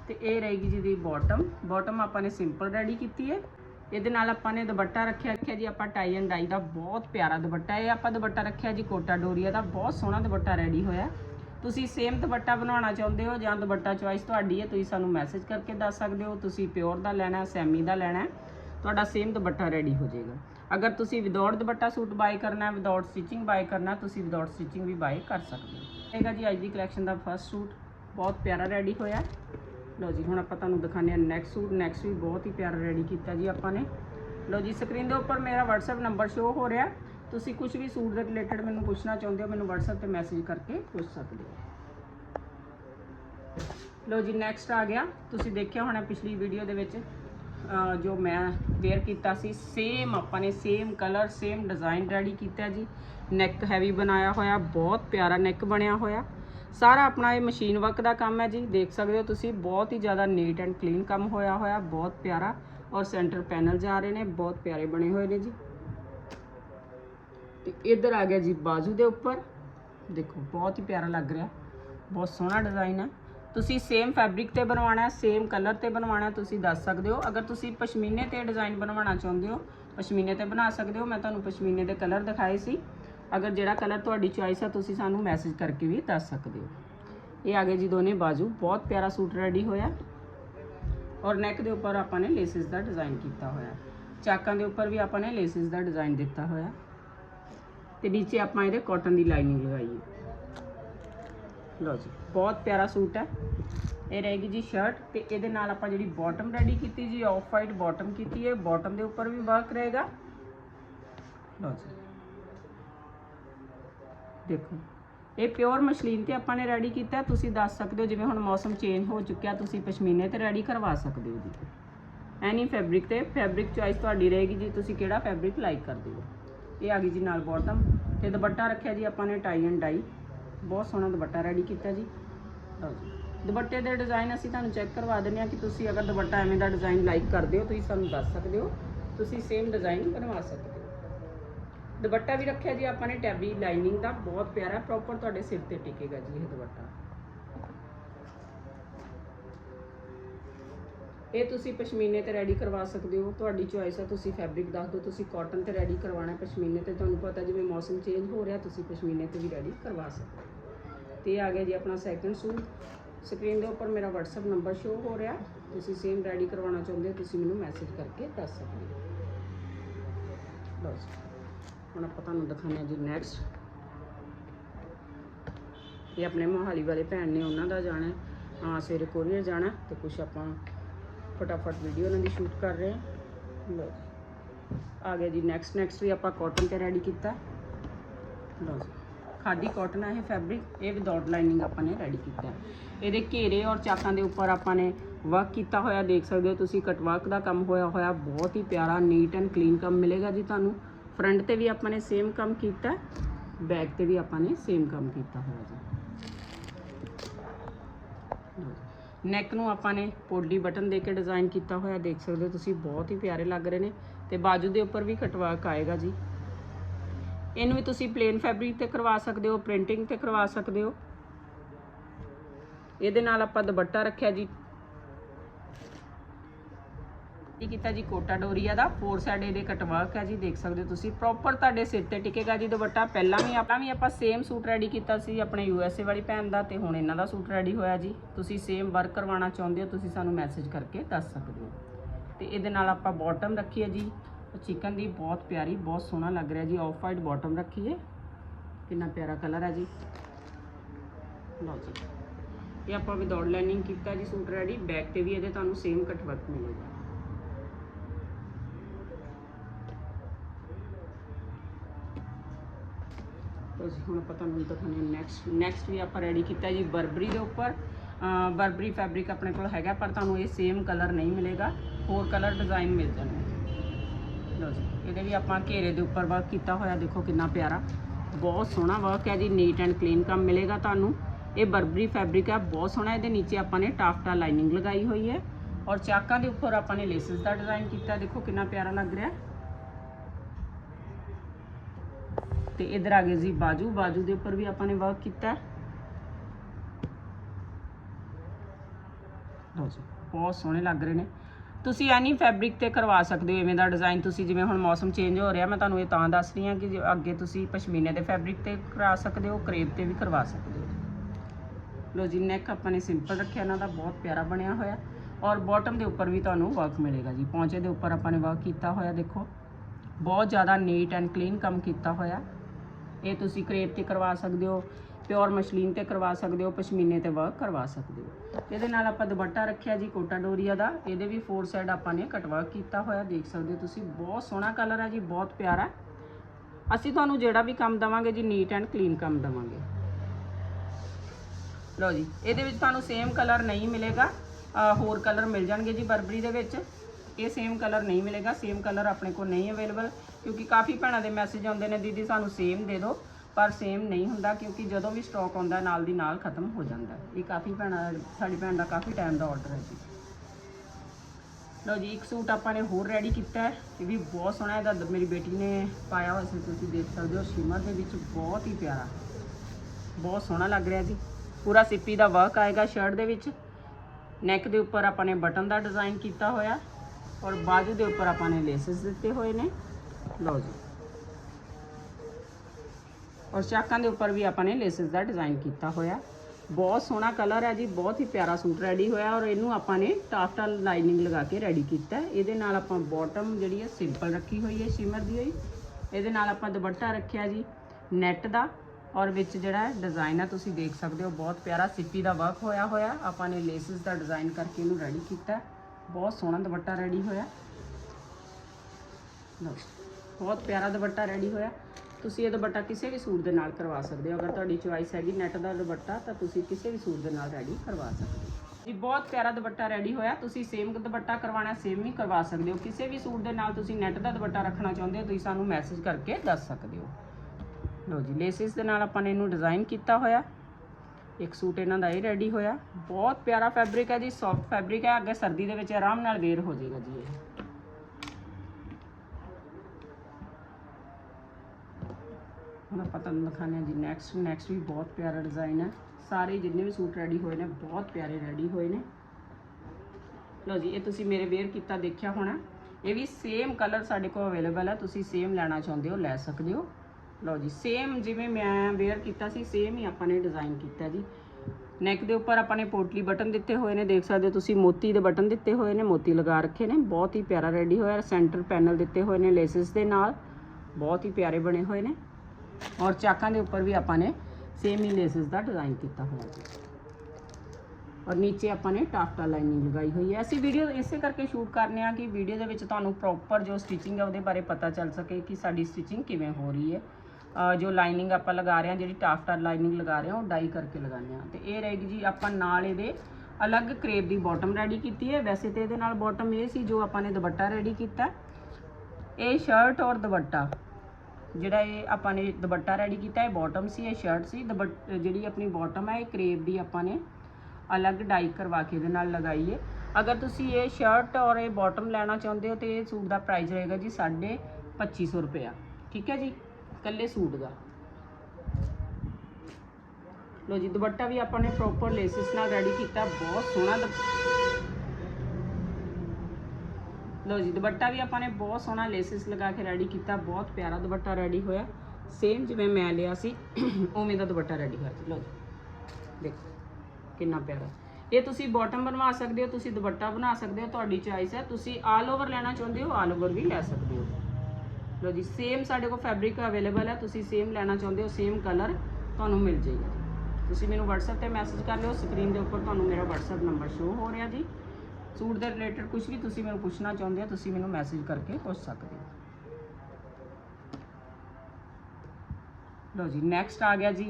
ਤੇ ਇਹ ਰਹੇਗੀ ਜੀ ਦੀ ਬਾਟਮ ਬਾਟਮ ਆਪਾਂ ਨੇ ਸਿੰਪਲ ਰੈਡੀ ਕੀਤੀ ਹੈ। ਇਹਦੇ ਨਾਲ ਆਪਾਂ ਨੇ ਦੁਪੱਟਾ ਰੱਖਿਆ ਰੱਖਿਆ ਜੀ, ਆਪਾਂ ਟਾਈ ਐਂਡ ਡਾਈ ਦਾ ਬਹੁਤ ਪਿਆਰਾ ਦੁਪੱਟਾ ਇਹ ਆਪਾਂ ਦੁਪੱਟਾ ਰੱਖਿਆ ਜੀ ਕੋਟਾ ਡੋਰੀਆ ਦਾ, ਬਹੁਤ ਸੋਹਣਾ ਦੁਪੱਟਾ ਰੈਡੀ ਹੋਇਆ। ਤੁਸੀਂ ਸੇਮ ਦੁਪੱਟਾ ਬਣਾਉਣਾ ਚਾਹੁੰਦੇ ਹੋ ਜਾਂ ਦੁਪੱਟਾ ਚੁਆਇਸ ਤੁਹਾਡੀ ਹੈ, ਤੁਸੀਂ ਸਾਨੂੰ ਮੈਸੇਜ ਕਰਕੇ ਦੱਸ ਸਕਦੇ ਹੋ। ਤੁਸੀਂ ਪਿਓਰ ਦਾ ਲੈਣਾ ਸੈਮੀ ਦਾ ਲੈਣਾ ਤੁਹਾਡਾ ਸੇਮ ਦੁਪੱਟਾ ਰੈਡੀ ਹੋ ਜਾਏਗਾ। ਅਗਰ ਤੁਸੀਂ ਵਿਦਆਊਟ ਦੁਪੱਟਾ ਸੂਟ ਬਾਈ ਕਰਨਾ ਹੈ ਵਿਦਆਊਟ ਸਟਿਚਿੰਗ ਬਾਈ ਕਰਨਾ ਤੁਸੀਂ ਵਿਦਆਊਟ ਸਟਿਚਿੰਗ ਵੀ ਬਾਈ ਕਰ ਸਕਦੇ ਹੋ। ਹੈਗਾ ਜੀ ਅੱਜ ਦੀ ਕਲੈਕਸ਼ਨ ਦਾ ਫਸਟ ਸੂਟ ਬਹੁਤ ਪਿਆਰਾ ਰੈਡੀ ਹੋਇਆ। ਲਓ ਜੀ, ਹੁਣ ਆਪਾਂ ਤੁਹਾਨੂੰ ਦਿਖਾਉਂਦੇ ਹਾਂ ਨੈਕਸਟ ਸੂਟ ਨੈਕਸਟ ਵੀ ਬਹੁਤ ਹੀ ਪਿਆਰਾ ਰੈਡੀ ਕੀਤਾ ਜੀ ਆਪਾਂ ਨੇ। ਲਓ ਜੀ ਸਕਰੀਨ ਦੇ ਉੱਪਰ ਮੇਰਾ WhatsApp ਨੰਬਰ ਸ਼ੋ ਹੋ ਰਿਹਾ। ਤੁਸੀਂ ਕੁਝ ਵੀ ਸੂਟ ਦੇ ਰਿਲੇਟਡ ਮੈਨੂੰ ਪੁੱਛਣਾ ਚਾਹੁੰਦੇ ਹੋ, ਮੈਨੂੰ WhatsApp ਤੇ ਮੈਸੇਜ ਕਰਕੇ ਪੁੱਛ ਸਕਦੇ ਹੋ। ਲਓ ਜੀ ਨੈਕਸਟ ਆ ਗਿਆ। ਤੁਸੀਂ ਦੇਖਿਆ ਹੋਣਾ ਪਿਛਲੀ ਵੀਡੀਓ ਦੇ ਵਿੱਚ ਜੋ ਮੈਂ ਵੇਅਰ ਕੀਤਾ ਸੀ ਸੇਮ ਆਪਾਂ ਨੇ same colour same design ready ਕੀਤਾ ਜੀ। ਨੈਕ ਹੈਵੀ ਬਣਾਇਆ ਹੋਇਆ, ਬਹੁਤ ਪਿਆਰਾ ਨੈਕ ਬਣਿਆ ਹੋਇਆ। ਸਾਰਾ ਆਪਣਾ ਇਹ ਮਸ਼ੀਨ ਵਰਕ ਦਾ ਕੰਮ ਹੈ ਜੀ। ਦੇਖ ਸਕਦੇ ਹੋ ਤੁਸੀਂ, ਬਹੁਤ ਹੀ ਜ਼ਿਆਦਾ ਨੀਟ ਐਂਡ ਕਲੀਨ ਕੰਮ ਹੋਇਆ ਹੋਇਆ, ਬਹੁਤ ਪਿਆਰਾ। ਔਰ ਸੈਂਟਰ ਪੈਨਲ ਜਾ ਰਹੇ ਨੇ, ਬਹੁਤ ਪਿਆਰੇ ਬਣੇ ਹੋਏ ਨੇ ਜੀ। ਤੇ ਇੱਧਰ ਆ ਗਿਆ ਜੀ ਬਾਜੂ ਦੇ ਉੱਪਰ। ਦੇਖੋ, ਬਹੁਤ ਹੀ ਪਿਆਰਾ ਲੱਗ ਰਿਹਾ। ਬਹੁਤ ਸੋਹਣਾ ਡਿਜ਼ਾਈਨ ਹੈ। ਤੁਸੀਂ ਸੇਮ ਫੈਬਰਿਕ ਤੇ ਬਣਵਾਉਣਾ ਹੈ ਸੇਮ ਕਲਰ ਤੇ ਬਣਵਾਉਣਾ ਤੁਸੀਂ ਦੱਸ ਸਕਦੇ ਹੋ। ਅਗਰ ਤੁਸੀਂ ਪਸ਼ਮੀਨੇ ਤੇ ਡਿਜ਼ਾਈਨ ਬਣਵਾਉਣਾ ਚਾਹੁੰਦੇ ਹੋ, ਪਸ਼ਮੀਨੇ ਤੇ ਬਣਾ ਸਕਦੇ ਹੋ। ਮੈਂ ਤੁਹਾਨੂੰ ਪਸ਼ਮੀਨੇ ਦੇ ਕਲਰ ਦਿਖਾਏ ਸੀ। ਅਗਰ ਜਿਹੜਾ ਕਲਰ ਤੁਹਾਡੀ ਚੁਆਇਸ ਹੈ ਤੁਸੀਂ ਸਾਨੂੰ ਮੈਸੇਜ ਕਰਕੇ ਵੀ ਦੱਸ ਸਕਦੇ ਹੋ। ਇਹ ਆ ਗਏ ਜੀ ਦੋਨੇ ਬਾਜੂ। ਬਹੁਤ ਪਿਆਰਾ ਸੂਟ ਰੈਡੀ ਹੋਇਆ। ਔਰ ਨੈਕ ਦੇ ਉੱਪਰ ਆਪਾਂ ਨੇ ਲੇਸਿਸ ਦਾ ਡਿਜ਼ਾਈਨ ਕੀਤਾ ਹੋਇਆ। ਚਾਕਾਂ ਦੇ ਉੱਪਰ ਵੀ ਆਪਾਂ ਨੇ ਲੇਸਿਸ ਦਾ ਡਿਜ਼ਾਈਨ ਦਿੱਤਾ ਹੋਇਆ। ਤੇ ਨੀਚੇ ਆਪਾਂ ਇਹਦੇ ਕਾਟਨ ਦੀ ਲਾਈਨਿੰਗ ਲਗਾਈ ਹੈ। ਲਓ ਜੀ, ਬਹੁਤ ਪਿਆਰਾ ਸੂਟ ਹੈ। ਇਹ ਰਹੇਗੀ ਜੀ ਸ਼ਰਟ ਤੇ ਇਹਦੇ ਨਾਲ ਆਪਾਂ ਜਿਹੜੀ ਬਾਟਮ ਰੈਡੀ ਕੀਤੀ ਜੀ ਆਫ ਵਾਈਟ ਬਾਟਮ ਕੀਤੀ ਹੈ। ਬਾਟਮ ਦੇ ਉੱਪਰ ਵੀ ਵਰਕ ਰਹੇਗਾ। ਲਓ ਜੀ। ਦੇਖੋ। ਇਹ ਪਿਓਰ ਮਸ਼ਲੀਨ ਤੇ ਆਪਾਂ ਨੇ ਰੈਡੀ ਕੀਤਾ, ਤੁਸੀਂ ਦੱਸ ਸਕਦੇ ਹੋ ਜਿਵੇਂ ਹੁਣ ਮੌਸਮ ਚੇਂਜ ਹੋ ਚੁੱਕਿਆ, ਤੁਸੀਂ ਪਸ਼ਮੀਨੇ ਤੇ ਰੈਡੀ ਕਰਵਾ ਸਕਦੇ ਹੋ ਜੀ। ਐਨੀ ਫੈਬਰਿਕ ਤੇ ਫੈਬਰਿਕ ਚੁਆਇਸ ਤੁਹਾਡੀ ਰਹੇਗੀ ਜੀ, ਤੁਸੀਂ ਕਿਹੜਾ ਫੈਬਰਿਕ ਲਾਈਕ ਕਰਦੇ ਹੋ। ਇਹ ਆ ਗਈ ਜੀ ਨਾਲ ਬੋਟਮ ਤੇ ਦੁਪੱਟਾ ਰੱਖਿਆ ਜੀ ਆਪਾਂ ਨੇ ਟਾਈ ਐਂਡ ਡਾਈ ਬਹੁਤ ਸੋਹਣਾ ਦੁਪੱਟਾ ਰੈਡੀ ਕੀਤਾ ਜੀ। ਲਓ ਜੀ। ਦੁਪੱਟੇ ਦੇ ਡਿਜ਼ਾਈਨ ਅਸੀਂ ਤੁਹਾਨੂੰ ਚੈੱਕ ਕਰਵਾ ਦਿੰਦੇ ਹਾਂ ਕਿ ਤੁਸੀਂ ਅਗਰ ਦੁਪੱਟਾ ਐਵੇਂ ਦਾ ਡਿਜ਼ਾਈਨ ਲਾਈਕ ਕਰਦੇ ਹੋ, ਤੁਸੀਂ ਸਾਨੂੰ ਦੱਸ ਸਕਦੇ ਹੋ। ਤੁਸੀਂ ਸੇਮ ਡਿਜ਼ਾਈਨ ਬਣਵਾ ਸਕਦੇ ਹੋ। ਦੁਪੱਟਾ ਵੀ ਰੱਖਿਆ ਜੀ, ਆਪਾਂ ਨੇ ਟੈਬੀ ਲਾਈਨਿੰਗ ਦਾ, ਬਹੁਤ ਪਿਆਰਾ ਪ੍ਰੋਪਰ ਤੁਹਾਡੇ ਸਿਰ ਤੇ ਟਿਕੇਗਾ ਜੀ ਇਹ ਦੁਪੱਟਾ। ਇਹ ਤੁਸੀਂ ਪਸ਼ਮੀਨੇ ਤੇ ਰੈਡੀ ਕਰਵਾ ਸਕਦੇ ਹੋ, ਤੁਹਾਡੀ ਚੁਆਇਸ ਹੈ ਤੁਸੀਂ ਫੈਬਰਿਕ ਦੱਸ ਦਿਓ, ਤੁਸੀਂ ਕਾਟਨ ਤੇ ਰੈਡੀ ਕਰਵਾਉਣਾ, ਪਸ਼ਮੀਨੇ ਤੇ ਤੁਹਾਨੂੰ ਪਤਾ ਜਿਵੇਂ ਮੌਸਮ ਚੇਂਜ ਹੋ ਰਿਹਾ, ਤੁਸੀਂ ਪਸ਼ਮੀਨੇ ਤੇ ਵੀ ਰੈਡੀ ਕਰਵਾ ਸਕਦੇ ਹੋ। ਤੇ ਆ ਗਿਆ ਜੀ ਆਪਣਾ ਸੈਕੰਡ ਸੂਟ। ਸਕਰੀਨ ਦੇ ਉੱਪਰ ਮੇਰਾ WhatsApp ਨੰਬਰ ਸ਼ੋ ਹੋ ਰਿਹਾ, ਤੁਸੀਂ ਸੇਮ ਰੈਡੀ ਕਰਵਾਉਣਾ ਚਾਹੁੰਦੇ ਹੋ, ਤੁਸੀਂ ਮੈਨੂੰ ਮੈਸੇਜ ਕਰਕੇ ਦੱਸ ਸਕਦੇ ਹੋ। ਲਓ ਹੁਣ ਆਪਾਂ ਤੁਹਾਨੂੰ ਦਿਖਾਉਂਦੇ ਹਾਂ ਜੀ ਨੈਕਸਟ ਇਹ ਆਪਣੇ ਮੋਹਾਲੀ ਵਾਲੇ ਭੈਣ ਨੇ ਉਹਨਾਂ ਦਾ ਜਾਣਾ ਹੈ। ਹਾਂ, ਸਵੇਰੇ ਕੋਰੀਅਰ ਜਾਣਾ ਤੇ ਕੁਝ ਆਪਾਂ ਫਟਾਫਟ ਵੀਡੀਓ ਉਹਨਾਂ ਦੀ ਸ਼ੂਟ ਕਰ ਰਹੇ ਹਾਂ। ਲਓ ਆ ਗਿਆ ਜੀ ਨੈਕਸਟ ਨੈਕਸਟ ਵੀ ਆਪਾਂ ਕਾਟਨ ਤੇ ਰੈਡੀ ਕੀਤਾ। ਲਓ ਖਾਦੀ ਕਾਟਨ ਹੈ ਇਹ ਫੈਬਰਿਕ ਇਹ ਵਿਦਆਊਟ ਲਾਈਨਿੰਗ ਆਪਾਂ ਨੇ ਰੈਡੀ ਕੀਤਾ। ਇਹਦੇ ਘੇਰੇ ਔਰ ਚਾਕਾਂ ਦੇ ਉੱਪਰ ਆਪਾਂ ਨੇ ਵਰਕ ਕੀਤਾ ਹੋਇਆ, ਦੇਖ ਸਕਦੇ ਹੋ ਤੁਸੀਂ ਕਟਵਰਕ ਦਾ ਕੰਮ ਹੋਇਆ ਹੋਇਆ, ਬਹੁਤ ਹੀ ਪਿਆਰਾ ਨੀਟ ਐਂਡ ਕਲੀਨ ਕੰਮ ਮਿਲੇਗਾ ਜੀ ਤੁਹਾਨੂੰ। ਫਰੰਟ ਤੇ ਵੀ ਆਪਾਂ ਨੇ ਸੇਮ ਕੰਮ ਕੀਤਾ ਬੈਕ ਤੇ ਵੀ ਆਪਾਂ ਨੇ ਸੇਮ ਕੰਮ ਕੀਤਾ ਹੋਇਆ ਜੀ। ਨੈਕ ਨੂੰ ਆਪਾਂ ਨੇ ਪੋਲੀ ਬਟਨ ਦੇ ਕੇ ਡਿਜ਼ਾਈਨ ਕੀਤਾ ਹੋਇਆ, ਦੇਖ ਸਕਦੇ ਹੋ ਤੁਸੀਂ, ਬਹੁਤ ਹੀ ਪਿਆਰੇ ਲੱਗ ਰਹੇ ਨੇ ਤੇ ਬਾਜੂ ਦੇ ਉੱਪਰ ਵੀ ਕਟਵਾਕ ਆਏਗਾ ਜੀ। ਇਹਨੂੰ ਵੀ ਤੁਸੀਂ ਪਲੇਨ ਫੈਬਰਿਕ ਤੇ ਕਰਵਾ ਸਕਦੇ ਹੋ ਪ੍ਰਿੰਟਿੰਗ ਤੇ ਕਰਵਾ ਸਕਦੇ ਹੋ। ਇਹਦੇ ਨਾਲ ਆਪਾਂ ਦੁਪੱਟਾ ਰੱਖਿਆ ਜੀ। ਇਹ ਕੀਤਾ ਜੀ ਕੋਟਾ ਡੋਰੀਆ ਦਾ। ਫੋਰ ਸਾਈਡ ਇਹਦੇ ਕਟਵਰਕ ਹੈ ਜੀ, ਦੇਖ ਸਕਦੇ ਹੋ ਤੁਸੀਂ। ਪ੍ਰੋਪਰ ਤੁਹਾਡੇ ਸਿਰ ਤੇ ਟਿਕੇਗਾ ਜੀ ਦੁਪੱਟਾ। ਪਹਿਲਾਂ ਵੀ ਆਪਾਂ ਵੀ ਆਪਾਂ ਸੇਮ ਸੂਟ ਰੈਡੀ ਕੀਤਾ ਸੀ ਆਪਣੇ ਯੂਐਸਏ ਵਾਲੀ ਭੈਣ ਦਾ ਤੇ ਹੁਣ ਇਹਨਾਂ ਦਾ ਸੂਟ ਰੈਡੀ ਹੋਇਆ ਜੀ। ਤੁਸੀਂ ਸੇਮ ਵਰਕ ਕਰਵਾਉਣਾ ਚਾਹੁੰਦੇ ਹੋ, ਤੁਸੀਂ ਸਾਨੂੰ ਮੈਸੇਜ ਕਰਕੇ ਦੱਸ ਸਕਦੇ ਹੋ। ਤੇ ਇਹਦੇ ਨਾਲ ਆਪਾਂ ਬਾਟਮ ਰੱਖੀ ਹੈ ਜੀ ਚਿਕਨ ਦੀ ਬਹੁਤ ਪਿਆਰੀ, ਬਹੁਤ ਸੋਹਣਾ ਲੱਗ ਰਿਹਾ ਜੀ। ਆਫ ਵਾਈਟ ਬਾਟਮ ਰੱਖੀ ਹੈ ਕਿੰਨਾ ਪਿਆਰਾ ਕਲਰ ਹੈ ਜੀ। ਲਓ ਜੀ। ਇਹ ਆਪਾਂ ਵਿਦਆਊਟ ਲਾਈਨਿੰਗ ਕੀਤਾ ਜੀ ਸੂਟ ਰੈਡੀ ਬੈਕ ਤੇ ਵੀ ਇਹਦੇ ਤੁਹਾਨੂੰ ਸੇਮ ਕਟ ਵਰਕ ਮਿਲੇਗਾ। ਤਾਂ ਜੀ ਹੁਣ ਆਪਾਂ ਤੁਹਾਨੂੰ ਦਿਖਾਉਂਦੇ ਨੈਕਸਟ ਨੈਕਸਟ ਵੀ ਆਪਾਂ ਰੈਡੀ ਕੀਤਾ ਜੀ ਬਰਬਰੀ ਦੇ ਉੱਪਰ। ਬਰਬਰੀ ਫੈਬਰਿਕ ਆਪਣੇ ਕੋਲ ਹੈਗਾ, ਪਰ ਤੁਹਾਨੂੰ ਇਹ ਸੇਮ ਕਲਰ ਨਹੀਂ ਮਿਲੇਗਾ। ਹੋਰ ਕਲਰ ਡਿਜ਼ਾਈਨ ਮਿਲ ਜਾਣਗੇ। ਲਓ ਜੀ, ਇਹਦੇ ਵੀ ਆਪਾਂ ਘੇਰੇ ਦੇ ਉੱਪਰ ਵਰਕ ਕੀਤਾ ਹੋਇਆ, ਦੇਖੋ ਕਿੰਨਾ ਪਿਆਰਾ। ਬਹੁਤ ਸੋਹਣਾ ਵਰਕ ਹੈ ਜੀ ਨੀਟ ਐਂਡ ਕਲੀਨ ਕੰਮ ਮਿਲੇਗਾ ਤੁਹਾਨੂੰ। ਇਹ ਬਰਬਰੀ ਫੈਬਰਿਕ ਹੈ, ਬਹੁਤ ਸੋਹਣਾ। ਇਹਦੇ ਨੀਚੇ ਆਪਾਂ ਨੇ ਟਾਫਟਾ ਲਾਈਨਿੰਗ ਲਗਾਈ ਹੋਈ ਹੈ। ਔਰ ਚਾਕਾਂ ਦੇ ਉੱਪਰ ਆਪਾਂ ਨੇ ਲੇਸਿਸ ਦਾ ਡਿਜ਼ਾਈਨ ਕੀਤਾ। ਦੇਖੋ ਕਿੰਨਾ ਪਿਆਰਾ ਲੱਗ ਰਿਹਾ। ਤੇ ਇਧਰ ਆ ਗਏ ਜੀ ਬਾਜੂ। ਬਾਜੂ ਦੇ ਉੱਪਰ ਵੀ ਆਪਾਂ ਨੇ ਵਰਕ ਕੀਤਾ। ਲਓ ਜੀ, ਬਹੁਤ ਸੋਹਣੇ ਲੱਗ ਰਹੇ ਨੇ। ਤੁਸੀਂ ਐਨੀ ਫੈਬਰਿਕ ਤੇ ਕਰਵਾ ਸਕਦੇ ਹੋ, ਇਵੇਂ ਦਾ ਡਿਜ਼ਾਈਨ ਤੁਸੀਂ, ਜਿਵੇਂ ਹੁਣ ਮੌਸਮ ਚੇਂਜ ਹੋ ਰਿਹਾ, ਮੈਂ ਤੁਹਾਨੂੰ ਇਹ ਤਾਂ ਦੱਸ ਰਹੀ ਹਾਂ ਕਿ ਜੇ ਅੱਗੇ ਤੁਸੀਂ ਪਸ਼ਮੀਨੇ ਦੇ ਫੈਬਰਿਕ ਤੇ ਕਰਾ ਸਕਦੇ ਹੋ, ਕਰੇਪ ਤੇ ਵੀ ਕਰਵਾ ਸਕਦੇ ਹੋ। ਲੋ ਜੀ ਨੈਕ ਆਪਾਂ ਨੇ ਸਿੰਪਲ ਰੱਖਿਆ, ਇਹਨਾਂ ਦਾ ਬਹੁਤ ਪਿਆਰਾ ਬਣਿਆ ਹੋਇਆ। ਔਰ ਬਾਟਮ ਦੇ ਉੱਪਰ ਵੀ ਤੁਹਾਨੂੰ ਵਰਕ ਮਿਲੇਗਾ ਜੀ। ਪੌਂਚੇ ਦੇ ਉੱਪਰ ਆਪਾਂ ਨੇ ਵਰਕ ਕੀਤਾ ਹੋਇਆ, ਦੇਖੋ। ਬਹੁਤ ਜ਼ਿਆਦਾ ਨੀਟ ਐਂਡ ਕਲੀਨ ਕੰਮ ਕੀਤਾ ਹੋਇਆ। ਇਹ ਤੁਸੀਂ ਕਰੇਪ ਤੇ ਕਰਵਾ ਸਕਦੇ ਹੋ, ਪਿਓਰ ਮਸ਼ਲੀਨ ਤੇ ਕਰਵਾ ਸਕਦੇ ਹੋ, ਪਸ਼ਮੀਨੇ ਤੇ ਵਰਕ ਕਰਵਾ ਸਕਦੇ ਹੋ। ਇਹਦੇ ਨਾਲ ਆਪਾਂ ਦੁਪੱਟਾ ਰੱਖਿਆ ਜੀ ਕੋਟਾ ਡੋਰੀਆ ਦਾ, ਇਹਦੇ ਵੀ ਫੋਰ ਸਾਈਡ ਆਪਾਂ ਨੇ ਕਟ ਕੀਤਾ ਹੋਇਆ, ਦੇਖ ਸਕਦੇ ਹੋ ਤੁਸੀਂ, ਬਹੁਤ ਸੋਹਣਾ ਕਲਰ ਹੈ ਜੀ, ਬਹੁਤ ਪਿਆਰਾ। ਅਸੀਂ ਤੁਹਾਨੂੰ ਜਿਹੜਾ ਵੀ ਕੰਮ ਦਵਾਂਗੇ ਜੀ ਨੀਟ ਐਂਡ ਕਲੀਨ ਕੰਮ ਦਵਾਂਗੇ। ਲਓ ਜੀ, ਇਹਦੇ ਵਿੱਚ ਤੁਹਾਨੂੰ ਸੇਮ ਕਲਰ ਨਹੀਂ ਮਿਲੇਗਾ ਹੋਰ ਕਲਰ ਮਿਲ ਜਾਣਗੇ ਜੀ ਬਰਬਰੀ ਦੇ ਵਿੱਚ। ਇਹ ਸੇਮ ਕਲਰ ਨਹੀਂ ਮਿਲੇਗਾ ਸੇਮ ਕਲਰ ਆਪਣੇ ਕੋਲ ਨਹੀਂ ਅਵੇਲੇਬਲ ਕਿਉਂਕਿ ਕਾਫੀ ਭੈਣਾਂ ਦੇ ਮੈਸੇਜ ਆਉਂਦੇ ਨੇ, ਦੀਦੀ ਸਾਨੂੰ ਸੇਮ ਦੇ ਦਿਓ, ਪਰ ਸੇਮ ਨਹੀਂ ਹੁੰਦਾ ਕਿਉਂਕਿ ਜਦੋਂ ਵੀ ਸਟਾਕ ਆਉਂਦਾ, ਨਾਲ ਦੀ ਨਾਲ ਖਤਮ ਹੋ ਜਾਂਦਾ। ਇਹ ਕਾਫੀ ਭੈਣਾਂ, ਸਾਡੀ ਭੈਣ ਦਾ ਕਾਫੀ ਟਾਈਮ ਦਾ ਆਰਡਰ ਹੈ ਜੀ। ਲਓ ਜੀ, ਇੱਕ ਸੂਟ ਆਪਾਂ ਨੇ ਹੋਰ ਰੈਡੀ ਕੀਤਾ ਹੈ, ਇਹ ਵੀ ਬਹੁਤ ਸੋਹਣਾ ਹੈ, ਇਹਦਾ ਮੇਰੀ ਬੇਟੀ ਨੇ ਪਾਇਆ ਹੋਇਆ ਸੀ, ਤੁਸੀਂ ਦੇਖ ਸਕਦੇ ਹੋ, ਸ਼ਿਮਰ ਦੇ ਵਿੱਚ ਬਹੁਤ ਹੀ ਪਿਆਰਾ। ਬਹੁਤ ਸੋਹਣਾ ਲੱਗ ਰਿਹਾ ਜੀ। ਪੂਰਾ ਸਿੱਪੀ ਦਾ ਵਰਕ ਆਏਗਾ ਸ਼ਰਟ ਦੇ ਵਿੱਚ। ਨੈਕ ਦੇ ਉੱਪਰ ਆਪਾਂ ਨੇ ਬਟਨ ਦਾ ਡਿਜ਼ਾਈਨ ਕੀਤਾ ਹੋਇਆ ਔਰ ਬਾਜੂ ਦੇ ਉੱਪਰ ਆਪਾਂ ਨੇ ਲੇਸਿਸ ਦਿੱਤੇ ਹੋਏ ਨੇ। ਲਓ ਜੀ। ਔਰ ਚਾਕਾਂ ਦੇ ਉੱਪਰ ਵੀ ਆਪਾਂ ਨੇ ਲੇਸਿਸ ਦਾ ਡਿਜ਼ਾਈਨ ਕੀਤਾ ਹੋਇਆ। ਬਹੁਤ ਸੋਹਣਾ ਕਲਰ ਹੈ ਜੀ, ਬਹੁਤ ਹੀ ਪਿਆਰਾ ਸੂਟ ਰੈਡੀ ਹੋਇਆ ਔਰ ਇਹਨੂੰ ਆਪਾਂ ਨੇ ਟਾਫਟਾ ਲਾਈਨਿੰਗ ਲਗਾ ਕੇ ਰੈਡੀ ਕੀਤਾ ਇਹਦੇ ਨਾਲ ਆਪਾਂ ਬਾਟਮ ਜਿਹੜੀ ਹੈ ਸਿੰਪਲ ਰੱਖੀ ਹੋਈ ਹੈ ਸ਼ਿਮਰ ਦੀ ਹੋਈ। ਇਹਦੇ ਨਾਲ ਆਪਾਂ ਦੁਪੱਟਾ ਰੱਖਿਆ ਜੀ ਨੈਟ ਦਾ। ਔਰ ਵਿੱਚ ਜਿਹੜਾ ਡਿਜ਼ਾਈਨ ਹੈ ਤੁਸੀਂ ਦੇਖ ਸਕਦੇ ਹੋ, ਬਹੁਤ ਪਿਆਰਾ ਸਿੱਪੀ ਦਾ ਵਰਕ ਹੋਇਆ ਹੋਇਆ। ਆਪਾਂ ਨੇ ਲੇਸਿਸ ਦਾ ਡਿਜ਼ਾਈਨ ਕਰਕੇ ਇਹਨੂੰ ਰੈਡੀ ਕੀਤਾ ਬਹੁਤ ਸੋਹਣਾ ਦੁਪੱਟਾ ਰੈਡੀ ਹੋਇਆ। ਲਓ ਬਹੁਤ ਪਿਆਰਾ ਦੁਪੱਟਾ ਰੈਡੀ ਹੋਇਆ। ਤੁਸੀਂ ਇਹ ਦੁਪੱਟਾ ਕਿਸੇ ਵੀ ਸੂਟ ਦੇ ਨਾਲ ਕਰਵਾ ਸਕਦੇ ਹੋ। ਅਗਰ ਤੁਹਾਡੀ ਚੁਆਇਸ ਹੈਗੀ ਨੈਟ ਦਾ ਦੁਪੱਟਾ, ਤਾਂ ਤੁਸੀਂ ਕਿਸੇ ਵੀ ਸੂਟ ਦੇ ਨਾਲ ਰੈਡੀ ਕਰਵਾ ਸਕਦੇ ਹੋ। ਜੀ, ਬਹੁਤ ਪਿਆਰਾ ਦੁਪੱਟਾ ਰੈਡੀ ਹੋਇਆ। ਤੁਸੀਂ ਸੇਮ ਦੁਪੱਟਾ ਕਰਵਾਉਣਾ ਸੇਮ ਵੀ ਕਰਵਾ ਸਕਦੇ ਹੋ। ਕਿਸੇ ਵੀ ਸੂਟ ਦੇ ਨਾਲ ਤੁਸੀਂ ਨੈਟ ਦਾ ਦੁਪੱਟਾ ਰੱਖਣਾ ਚਾਹੁੰਦੇ ਹੋ, ਤੁਸੀਂ ਸਾਨੂੰ ਮੈਸੇਜ ਕਰਕੇ ਦੱਸ ਸਕਦੇ ਹੋ। ਲਓ ਜੀ ਲੇਸਿਸ ਦੇ ਨਾਲ ਆਪਾਂ ਨੇ ਇਹਨੂੰ ਡਿਜ਼ਾਈਨ ਕੀਤਾ ਹੋਇਆ। ਇੱਕ ਸੂਟ ਇਹਨਾਂ ਦਾ ਇਹ ਰੈਡੀ ਹੋਇਆ। ਬਹੁਤ ਪਿਆਰਾ ਫੈਬਰਿਕ ਹੈ ਜੀ ਸੌਫਟ ਫੈਬਰਿਕ ਹੈ। ਅੱਗੇ ਸਰਦੀ ਦੇ ਵਿੱਚ ਆਰਾਮ ਨਾਲ ਵੇਅਰ ਹੋ ਜਾਏਗਾ ਜੀ ਇਹ। ਹੁਣ ਆਪਾਂ ਤੁਹਾਨੂੰ ਦਿਖਾਉਂਦੇ ਹਾਂ ਜੀ ਨੈਕਸਟ ਨੈਕਸਟ ਵੀ ਬਹੁਤ ਪਿਆਰਾ ਡਿਜ਼ਾਈਨ ਹੈ। ਸਾਰੇ ਜਿੰਨੇ ਵੀ ਸੂਟ ਰੈਡੀ ਹੋਏ ਨੇ, ਬਹੁਤ ਪਿਆਰੇ ਰੈਡੀ ਹੋਏ ਨੇ। ਲਓ ਜੀ, ਇਹ ਤੁਸੀਂ ਮੇਰੇ ਵੇਅਰ ਕੀਤਾ, ਦੇਖਿਆ ਹੋਣਾ। ਇਹ ਵੀ ਸੇਮ ਕਲਰ ਸਾਡੇ ਕੋਲ ਅਵੇਲੇਬਲ ਹੈ। ਤੁਸੀਂ ਸੇਮ ਲੈਣਾ ਚਾਹੁੰਦੇ ਹੋ, ਲੈ ਸਕਦੇ ਹੋ। ਲਓ ਜੀ ਸੇਮ ਜਿਵੇਂ ਮੈਂ ਵੇਅਰ ਕੀਤਾ ਸੀ ਸੇਮ ਹੀ ਆਪਾਂ ਨੇ ਡਿਜ਼ਾਈਨ ਕੀਤਾ ਜੀ। ਨੈਕ ਦੇ ਉੱਪਰ ਆਪਾਂ ਨੇ ਪੋਟਲੀ ਬਟਨ ਦਿੱਤੇ ਹੋਏ ਨੇ। ਦੇਖ ਸਕਦੇ ਹੋ ਤੁਸੀਂ, ਮੋਤੀ ਦੇ ਬਟਨ ਦਿੱਤੇ ਹੋਏ ਨੇ, ਮੋਤੀ ਲਗਾ ਰੱਖੇ ਨੇ। ਬਹੁਤ ਹੀ ਪਿਆਰਾ ਰੈਡੀ ਹੋਇਆ। ਸੈਂਟਰ ਪੈਨਲ ਦਿੱਤੇ ਹੋਏ ਨੇ ਲੇਸਿਸ ਦੇ ਨਾਲ। ਬਹੁਤ ਹੀ ਪਿਆਰੇ ਬਣੇ ਹੋਏ ਨੇ। ਔਰ ਚਾਕਾਂ ਦੇ ਉੱਪਰ ਵੀ ਆਪਾਂ ਨੇ ਸੇਮ ਹੀ ਲੇਸਿਸ ਦਾ ਡਿਜ਼ਾਈਨ ਕੀਤਾ ਹੋਇਆ ਜੀ। ਔਰ ਨੀਚੇ ਆਪਾਂ ਨੇ ਟਾਫਟਾ ਲਾਈਨਿੰਗ ਲਗਾਈ ਹੋਈ ਹੈ। ਅਸੀਂ ਵੀਡੀਓ ਇਸੇ ਕਰਕੇ ਸ਼ੂਟ ਕਰਨੇ ਆ ਕਿ ਵੀਡੀਓ ਦੇ ਵਿੱਚ ਤੁਹਾਨੂੰ ਪ੍ਰੋਪਰ ਜੋ ਸਟਿਚਿੰਗ ਹੈ ਉਹਦੇ ਬਾਰੇ ਪਤਾ ਚੱਲ ਸਕੇ ਕਿ ਸਾਡੀ ਸਟਿਚਿੰਗ ਕਿਵੇਂ ਹੋ ਰਹੀ ਹੈ। ਜੋ ਲਾਈਨਿੰਗ ਆਪਾਂ ਲਗਾ ਰਹੇ ਹਾਂ, ਜਿਹੜੀ ਟਾਫਟਾ ਲਾਈਨਿੰਗ ਲਗਾ ਰਹੇ ਹਾਂ, ਉਹ ਡਾਈ ਕਰਕੇ ਲਗਾਉਂਦੇ ਹਾਂ। ਤੇ ਇਹ ਰਹੇਗੀ ਜੀ ਆਪਾਂ ਨਾਲ ਇਹਦੇ ਅਲੱਗ ਕਰੇਪ ਦੀ ਬਾਟਮ ਰੈਡੀ ਕੀਤੀ ਹੈ। ਵੈਸੇ ਤੇ ਇਹਦੇ ਨਾਲ ਬਾਟਮ ਇਹ ਸੀ ਜੋ ਆਪਾਂ ਨੇ ਦੁਪੱਟਾ ਰੈਡੀ ਕੀਤਾ। ਇਹ ਸ਼ਰਟ ਔਰ ਦੁਪੱਟਾ। ਜਿਹੜਾ ਇਹ ਆਪਾਂ ਨੇ ਦੁਪੱਟਾ ਰੈਡੀ ਕੀਤਾ, ਇਹ ਬਾਟਮ ਸੀ, ਇਹ ਸ਼ਰਟ ਸੀ, ਦੁਪੱਟ- ਜਿਹੜੀ ਆਪਣੀ ਬਾਟਮ ਹੈ ਇਹ ਕਰੇਪ ਦੀ ਆਪਾਂ ਨੇ ਅਲੱਗ ਡਾਈ ਕਰਵਾ ਕੇ ਇਹਦੇ ਨਾਲ ਲਗਾਈ ਹੈ ਅਗਰ ਤੁਸੀਂ ਇਹ ਸ਼ਰਟ ਔਰ ਇਹ ਬਾਟਮ ਲੈਣਾ ਚਾਹੁੰਦੇ ਹੋ, ਤੇ ਇਹ ਸੂਟ ਦਾ ਪ੍ਰਾਈਸ ਰਹੇਗਾ ਜੀ 2500 ਰੁਪਇਆ। ਠੀਕ ਹੈ ਜੀ? ਇਕੱਲੇ ਸੂਟ ਦਾ। ਲੋ ਜੀ, ਦੁਪੱਟਾ ਵੀ ਆਪਾਂ ਨੇ ਪ੍ਰੋਪਰ ਲੇਸਿਸ ਨਾਲ ਰੈਡੀ ਕੀਤਾ, ਬਹੁਤ ਸੋਹਣਾ ਲਓ ਜੀ, ਦੁਪੱਟਾ ਵੀ ਆਪਾਂ ਨੇ ਬਹੁਤ ਸੋਹਣਾ ਲੇਸਿਸ ਲਗਾ ਕੇ ਰੈਡੀ ਕੀਤਾ, ਬਹੁਤ ਪਿਆਰਾ ਦੁਪੱਟਾ ਰੈਡੀ ਹੋਇਆ। ਸੇਮ ਜਿਵੇਂ ਮੈਂ ਲਿਆ ਸੀ, ਉਵੇਂ ਦਾ ਦੁਪੱਟਾ ਰੈਡੀ ਹੋਇਆ। ਜੀ ਲਓ ਜੀ, ਦੇਖੋ ਕਿੰਨਾ ਪਿਆਰਾ। ਇਹ ਤੁਸੀਂ ਬਾਟਮ ਬਣਵਾ ਸਕਦੇ ਹੋ, ਤੁਸੀਂ ਦੁਪੱਟਾ ਬਣਾ ਸਕਦੇ ਹੋ, ਤੁਹਾਡੀ ਚੋਇਸ ਹੈ। ਤੁਸੀਂ ਆਲ ਓਵਰ ਲੈਣਾ ਚਾਹੁੰਦੇ ਹੋ ਆਲ ਓਵਰ ਵੀ ਲੈ ਸਕਦੇ ਹੋ। ਲਓ ਜੀ ਸੇਮ ਸਾਡੇ ਕੋਲ ਫੈਬਰਿਕ ਅਵੇਲੇਬਲ ਹੈ, ਤੁਸੀਂ ਸੇਮ ਲੈਣਾ ਚਾਹੁੰਦੇ ਹੋ ਸੇਮ ਕਲਰ ਤੁਹਾਨੂੰ ਮਿਲ ਜਾਏਗਾ ਜੀ। ਤੁਸੀਂ ਮੈਨੂੰ WhatsApp ਤੇ ਮੈਸੇਜ ਕਰ ਲਿਓ ਸਕਰੀਨ ਦੇ ਉੱਪਰ ਤੁਹਾਨੂੰ ਮੇਰਾ WhatsApp ਨੰਬਰ ਸ਼ੋ ਹੋ ਰਿਹਾ ਜੀ। ਸੂਟ ਦੇ ਰਿਲੇਟਡ ਕੁਝ ਵੀ ਤੁਸੀਂ ਮੈਨੂੰ ਪੁੱਛਣਾ ਚਾਹੁੰਦੇ ਹੋ, ਤੁਸੀਂ ਮੈਨੂੰ ਮੈਸੇਜ ਕਰਕੇ ਪੁੱਛ ਸਕਦੇ ਹੋ। ਲਓ ਜੀ ਨੈਕਸਟ ਆ ਗਿਆ ਜੀ।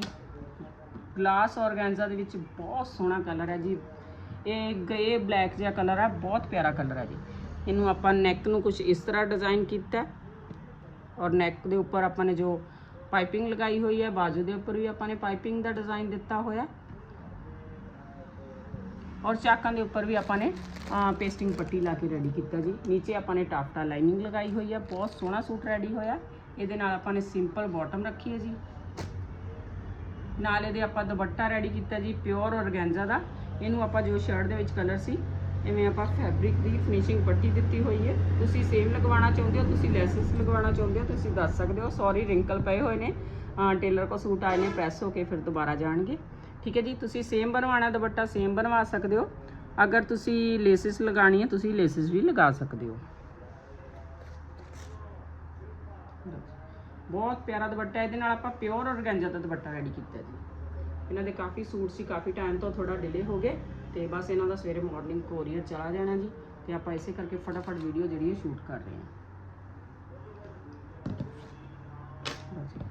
ਗਲਾਸ ਔਰਗੈਂਜ਼ਾ ਦੇ ਵਿੱਚ ਬਹੁਤ ਸੋਹਣਾ ਕਲਰ ਹੈ ਜੀ। ਇਹ ਗ੍ਰੇ ਬਲੈਕ ਜਿਹਾ ਕਲਰ ਹੈ, ਬਹੁਤ ਪਿਆਰਾ ਕਲਰ ਹੈ ਜੀ। ਇਹਨੂੰ ਆਪਾਂ ਨੈਕ ਨੂੰ ਕੁਝ ਇਸ ਤਰ੍ਹਾਂ ਡਿਜ਼ਾਈਨ ਕੀਤਾ ਔਰ ਨੈਕ ਦੇ ਉੱਪਰ ਆਪਾਂ ਨੇ ਜੋ ਪਾਈਪਿੰਗ ਲਗਾਈ ਹੋਈ ਹੈ, ਬਾਜੂ ਦੇ ਉੱਪਰ ਵੀ ਆਪਾਂ ਨੇ ਪਾਈਪਿੰਗ ਦਾ ਡਿਜ਼ਾਈਨ ਦਿੱਤਾ ਹੋਇਆ ਔਰ ਚਾਕਾਂ ਦੇ ਉੱਪਰ ਵੀ ਆਪਾਂ ਨੇ ਪੇਸਟਿੰਗ ਪੱਟੀ ਲਾ ਕੇ ਰੈਡੀ ਕੀਤਾ ਜੀ। ਨੀਚੇ ਆਪਾਂ ਨੇ ਟਾਫਟਾ ਲਾਈਨਿੰਗ ਲਗਾਈ ਹੋਈ ਹੈ ਬਹੁਤ ਸੋਹਣਾ ਸੂਟ ਰੈਡੀ ਹੋਇਆ। ਇਹਦੇ ਨਾਲ ਆਪਾਂ ਨੇ ਸਿੰਪਲ ਬਾਟਮ ਰੱਖੀ ਹੈ ਜੀ। ਨਾਲ ਇਹਦੇ ਆਪਾਂ ਦੁਪੱਟਾ ਰੈਡੀ ਕੀਤਾ ਜੀ ਪਿਓਰ ਔਰਗੈਂਜ਼ਾ ਦਾ। ਇਹਨੂੰ ਆਪਾਂ ਜੋ ਸ਼ਰਟ ਦੇ ਵਿੱਚ ਕਲਰ ਸੀ ਐਵੇਂ ਆਪਾਂ ਫੈਬਰਿਕ ਦੀ ਫਿਨਿਸ਼ਿੰਗ ਪੱਟੀ ਦਿੱਤੀ ਹੋਈ ਹੈ। ਤੁਸੀਂ ਸੇਮ ਲਗਵਾਉਣਾ ਚਾਹੁੰਦੇ ਹੋ, ਤੁਸੀਂ ਲੈਸਸ ਲਗਵਾਉਣਾ ਚਾਹੁੰਦੇ ਹੋ, ਤੁਸੀਂ ਦੱਸ ਸਕਦੇ ਹੋ। ਸੌਰੀ ਰਿੰਕਲ ਪਏ ਹੋਏ ਨੇ। ਟੇਲਰ ਕੋ ਸੂਟ ਆਏ ਨੇ ਪ੍ਰੈਸ ਹੋ ਕੇ ਫਿਰ ਦੁਬਾਰਾ ਜਾਣਗੇ। ਠੀਕ ਹੈ ਜੀ, ਤੁਸੀਂ ਸੇਮ ਬਣਵਾਉਣਾ ਦੁਪੱਟਾ ਸੇਮ ਬਣਵਾ ਸਕਦੇ ਹੋ। ਅਗਰ ਤੁਸੀਂ ਲੇਸਿਸ ਲਗਾਣੀ ਹੈ, ਤੁਸੀਂ ਲੇਸਿਸ ਵੀ ਲਗਾ ਸਕਦੇ ਹੋ। ਬਹੁਤ ਪਿਆਰਾ ਦੁਪੱਟਾ ਇਹਦੇ ਨਾਲ ਆਪਾਂ ਪਿਓਰ ਔਰਗੈਂਜਾ ਦਾ ਦੁਪੱਟਾ ਰੈਡੀ ਕੀਤਾ ਜੀ। ਇਹਨਾਂ ਦੇ ਕਾਫੀ ਸੂਟ ਸੀ, ਕਾਫੀ ਟਾਈਮ ਤੋਂ ਥੋੜਾ ਡਿਲੇ ਹੋ ਗਏ ਤੇ ਬਸ ਇਹਨਾਂ ਦਾ ਸਵੇਰੇ ਮਾਰਨਿੰਗ ਕੋਰੀਅਰ ਚਲਾ ਜਾਣਾ ਜੀ ਤੇ ਆਪਾਂ ਇਸੇ ਕਰਕੇ ਫਟਾਫਟ ਵੀਡੀਓ ਜਿਹੜੀ ਹੈ ਸ਼ੂਟ ਕਰ ਰਹੇ ਹਾਂ ਲਓ ਜੀ।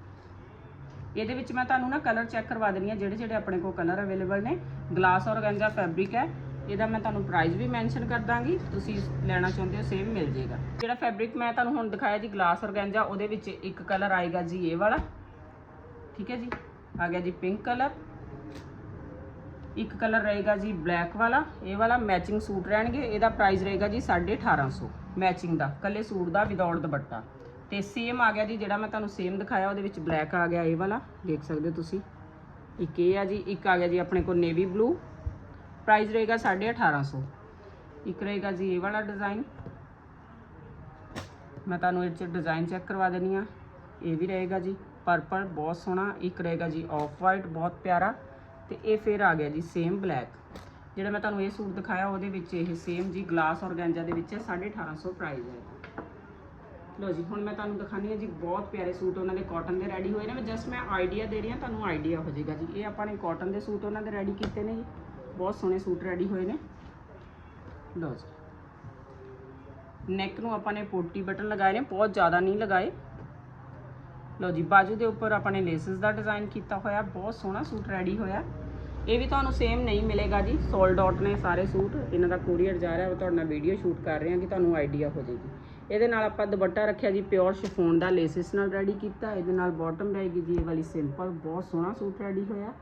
ਇਹਦੇ ਵਿੱਚ ਮੈਂ ਤੁਹਾਨੂੰ ਨਾ ਕਲਰ ਚੈੱਕ ਕਰਵਾ ਦੇਣੀ ਆ ਜਿਹੜੇ ਜਿਹੜੇ ਆਪਣੇ ਕੋਲ ਕਲਰ ਅਵੇਲੇਬਲ ਨੇ। ਗਲਾਸ ਔਰਗੈਂਜਾ ਫੈਬਰਿਕ ਹੈ, ਇਹਦਾ ਮੈਂ ਤੁਹਾਨੂੰ ਪ੍ਰਾਈਸ ਵੀ ਮੈਂਸ਼ਨ ਕਰ ਦਾਂਗੀ, ਤੁਸੀਂ ਲੈਣਾ ਚਾਹੁੰਦੇ ਹੋ ਸੇਮ ਮਿਲ ਜਾਏਗਾ। ਜਿਹੜਾ ਫੈਬਰਿਕ ਮੈਂ ਤੁਹਾਨੂੰ ਹੁਣ ਦਿਖਾਇਆ ਜੀ ਗਲਾਸ ਔਰਗੈਂਜਾ, ਉਹਦੇ ਵਿੱਚ ਇੱਕ ਕਲਰ ਆਏਗਾ ਜੀ ਇਹ ਵਾਲਾ। ਠੀਕ ਹੈ ਜੀ? ਆ ਗਿਆ ਜੀ ਪਿੰਕ ਕਲਰ ਇੱਕ ਕਲਰ ਰਹੇਗਾ ਜੀ ਬਲੈਕ ਵਾਲਾ। ਇਹ ਵਾਲਾ ਮੈਚਿੰਗ ਸੂਟ ਰਹਿਣਗੇ, ਇਹਦਾ ਪ੍ਰਾਈਸ ਰਹੇਗਾ ਜੀ 1850 ਮੈਚਿੰਗ ਦਾ, ਕੱਲੇ ਸੂਟ ਦਾ ਵਿਦਆਊਟ ਦੁਪੱਟਾ। ਤੇ ਸੇਮ ਆ ਗਿਆ ਜੀ, ਜਿਹੜਾ ਮੈਂ ਤੁਹਾਨੂੰ ਸੇਮ ਦਿਖਾਇਆ, ਉਹਦੇ ਵਿੱਚ ਬਲੈਕ ਆ ਗਿਆ ਇਹ ਵਾਲਾ। ਦੇਖ ਸਕਦੇ ਹੋ ਤੁਸੀਂ। ਇੱਕ ਇਹ ਆ ਜੀ, ਇੱਕ ਆ ਗਿਆ ਜੀ ਆਪਣੇ ਕੋਲ ਨੇਵੀ ਬਲੂ ਪ੍ਰਾਈਸ ਰਹੇਗਾ 1850 ਇੱਕ ਰਹੇਗਾ ਜੀ ਇਹ ਵਾਲਾ ਡਿਜ਼ਾਈਨ ਮੈਂ ਤੁਹਾਨੂੰ ਇਹ ਚ ਡਿਜ਼ਾਈਨ ਚੈੱਕ ਕਰਵਾ ਦੇਣੀ ਆ ਇਹ ਵੀ ਰਹੇਗਾ ਜੀ ਪਰਪਲ ਬਹੁਤ ਸੋਹਣਾ। ਇੱਕ ਰਹੇਗਾ ਜੀ ਆਫ ਵਾਈਟ ਬਹੁਤ ਪਿਆਰਾ। ਤੇ ਇਹ ਫਿਰ ਆ ਗਿਆ ਜੀ ਸੇਮ ਬਲੈਕ ਜਿਹੜਾ ਮੈਂ ਤੁਹਾਨੂੰ ਇਹ ਸੂਟ ਦਿਖਾਇਆ, ਉਹਦੇ ਵਿੱਚ ਇਹ ਸੇਮ ਜੀ ਗਲਾਸ ਔਰਗੈਂਜਾ ਦੇ ਵਿੱਚ ਹੈ 1850 ਪ੍ਰਾਈਸ ਹੈ। ਲੋ ਜੀ, ਹੁਣ ਮੈਂ ਤੁਹਾਨੂੰ ਦਿਖਾਣੀ ਹੈ ਜੀ, ਬਹੁਤ ਪਿਆਰੇ ਸੂਟ ਉਹਨਾਂ ਦੇ ਕਾਟਨ ਦੇ ਰੈਡੀ ਹੋਏ ਨੇ। ਮੈਂ ਜਸਟ ਮੈਂ ਆਈਡੀਆ ਦੇ ਰਹੀ ਹਾਂ, ਤੁਹਾਨੂੰ ਆਈਡੀਆ ਹੋ ਜਾਏਗਾ ਜੀ। ਇਹ ਆਪਾਂ ਨੇ ਕਾਟਨ ਦੇ ਸੂਟ ਉਹਨਾਂ ਦੇ ਰੈਡੀ ਕੀਤੇ ਨੇ ਜੀ। ਬਹੁਤ ਸੋਹਣੇ ਸੂਟ ਰੈਡੀ ਹੋਏ ਨੇ। ਲੋ ਜੀ। ਨੈਕ ਨੂੰ ਆਪਾਂ ਨੇ ਪੋਟੀ ਬਟਨ ਲਗਾਏ ਨੇ, ਬਹੁਤ ਜ਼ਿਆਦਾ ਨਹੀਂ ਲਗਾਏ। ਲੋ ਜੀ, ਬਾਜੂ ਦੇ ਉੱਪਰ ਆਪਾਂ ਨੇ ਲੇਸਿਸ ਦਾ ਡਿਜ਼ਾਈਨ ਕੀਤਾ ਹੋਇਆ, ਬਹੁਤ ਸੋਹਣਾ ਸੂਟ ਰੈਡੀ ਹੋਇਆ। ਇਹ ਵੀ ਤੁਹਾਨੂੰ ਸੇਮ ਨਹੀਂ ਮਿਲੇਗਾ ਜੀ ਸੋਲਡ ਆਊਟ ਨੇ ਸਾਰੇ ਸੂਟ। ਇਹਨਾਂ ਦਾ ਕੋਰੀਅਰ ਜਾ ਰਿਹਾ, ਉਹ ਤੁਹਾਡੇ ਨਾਲ ਵੀਡੀਓ ਸ਼ੂਟ ਕਰ ਰਹੇ ਹਾਂ ਕਿ ਤੁਹਾਨੂੰ ਆਈਡੀਆ ਹੋ ਜਾਏਗੀ। ਇਹਦੇ ਨਾਲ ਆਪਾਂ ਦੁਪੱਟਾ ਰੱਖਿਆ ਜੀ ਪਿਓਰ ਸ਼ਿਫੋਨ ਦਾ ਲੇਸਿਸ ਨਾਲ ਰੈਡੀ ਕੀਤਾ। ਇਹਦੇ ਨਾਲ ਬਾਟਮ ਰਹੇਗੀ ਜੀ, ਇਹ ਵਾਲੀ ਸਿੰਪਲ ਬਹੁਤ ਸੋਹਣਾ ਸੂਟ ਰੈਡੀ ਹੋਇਆ।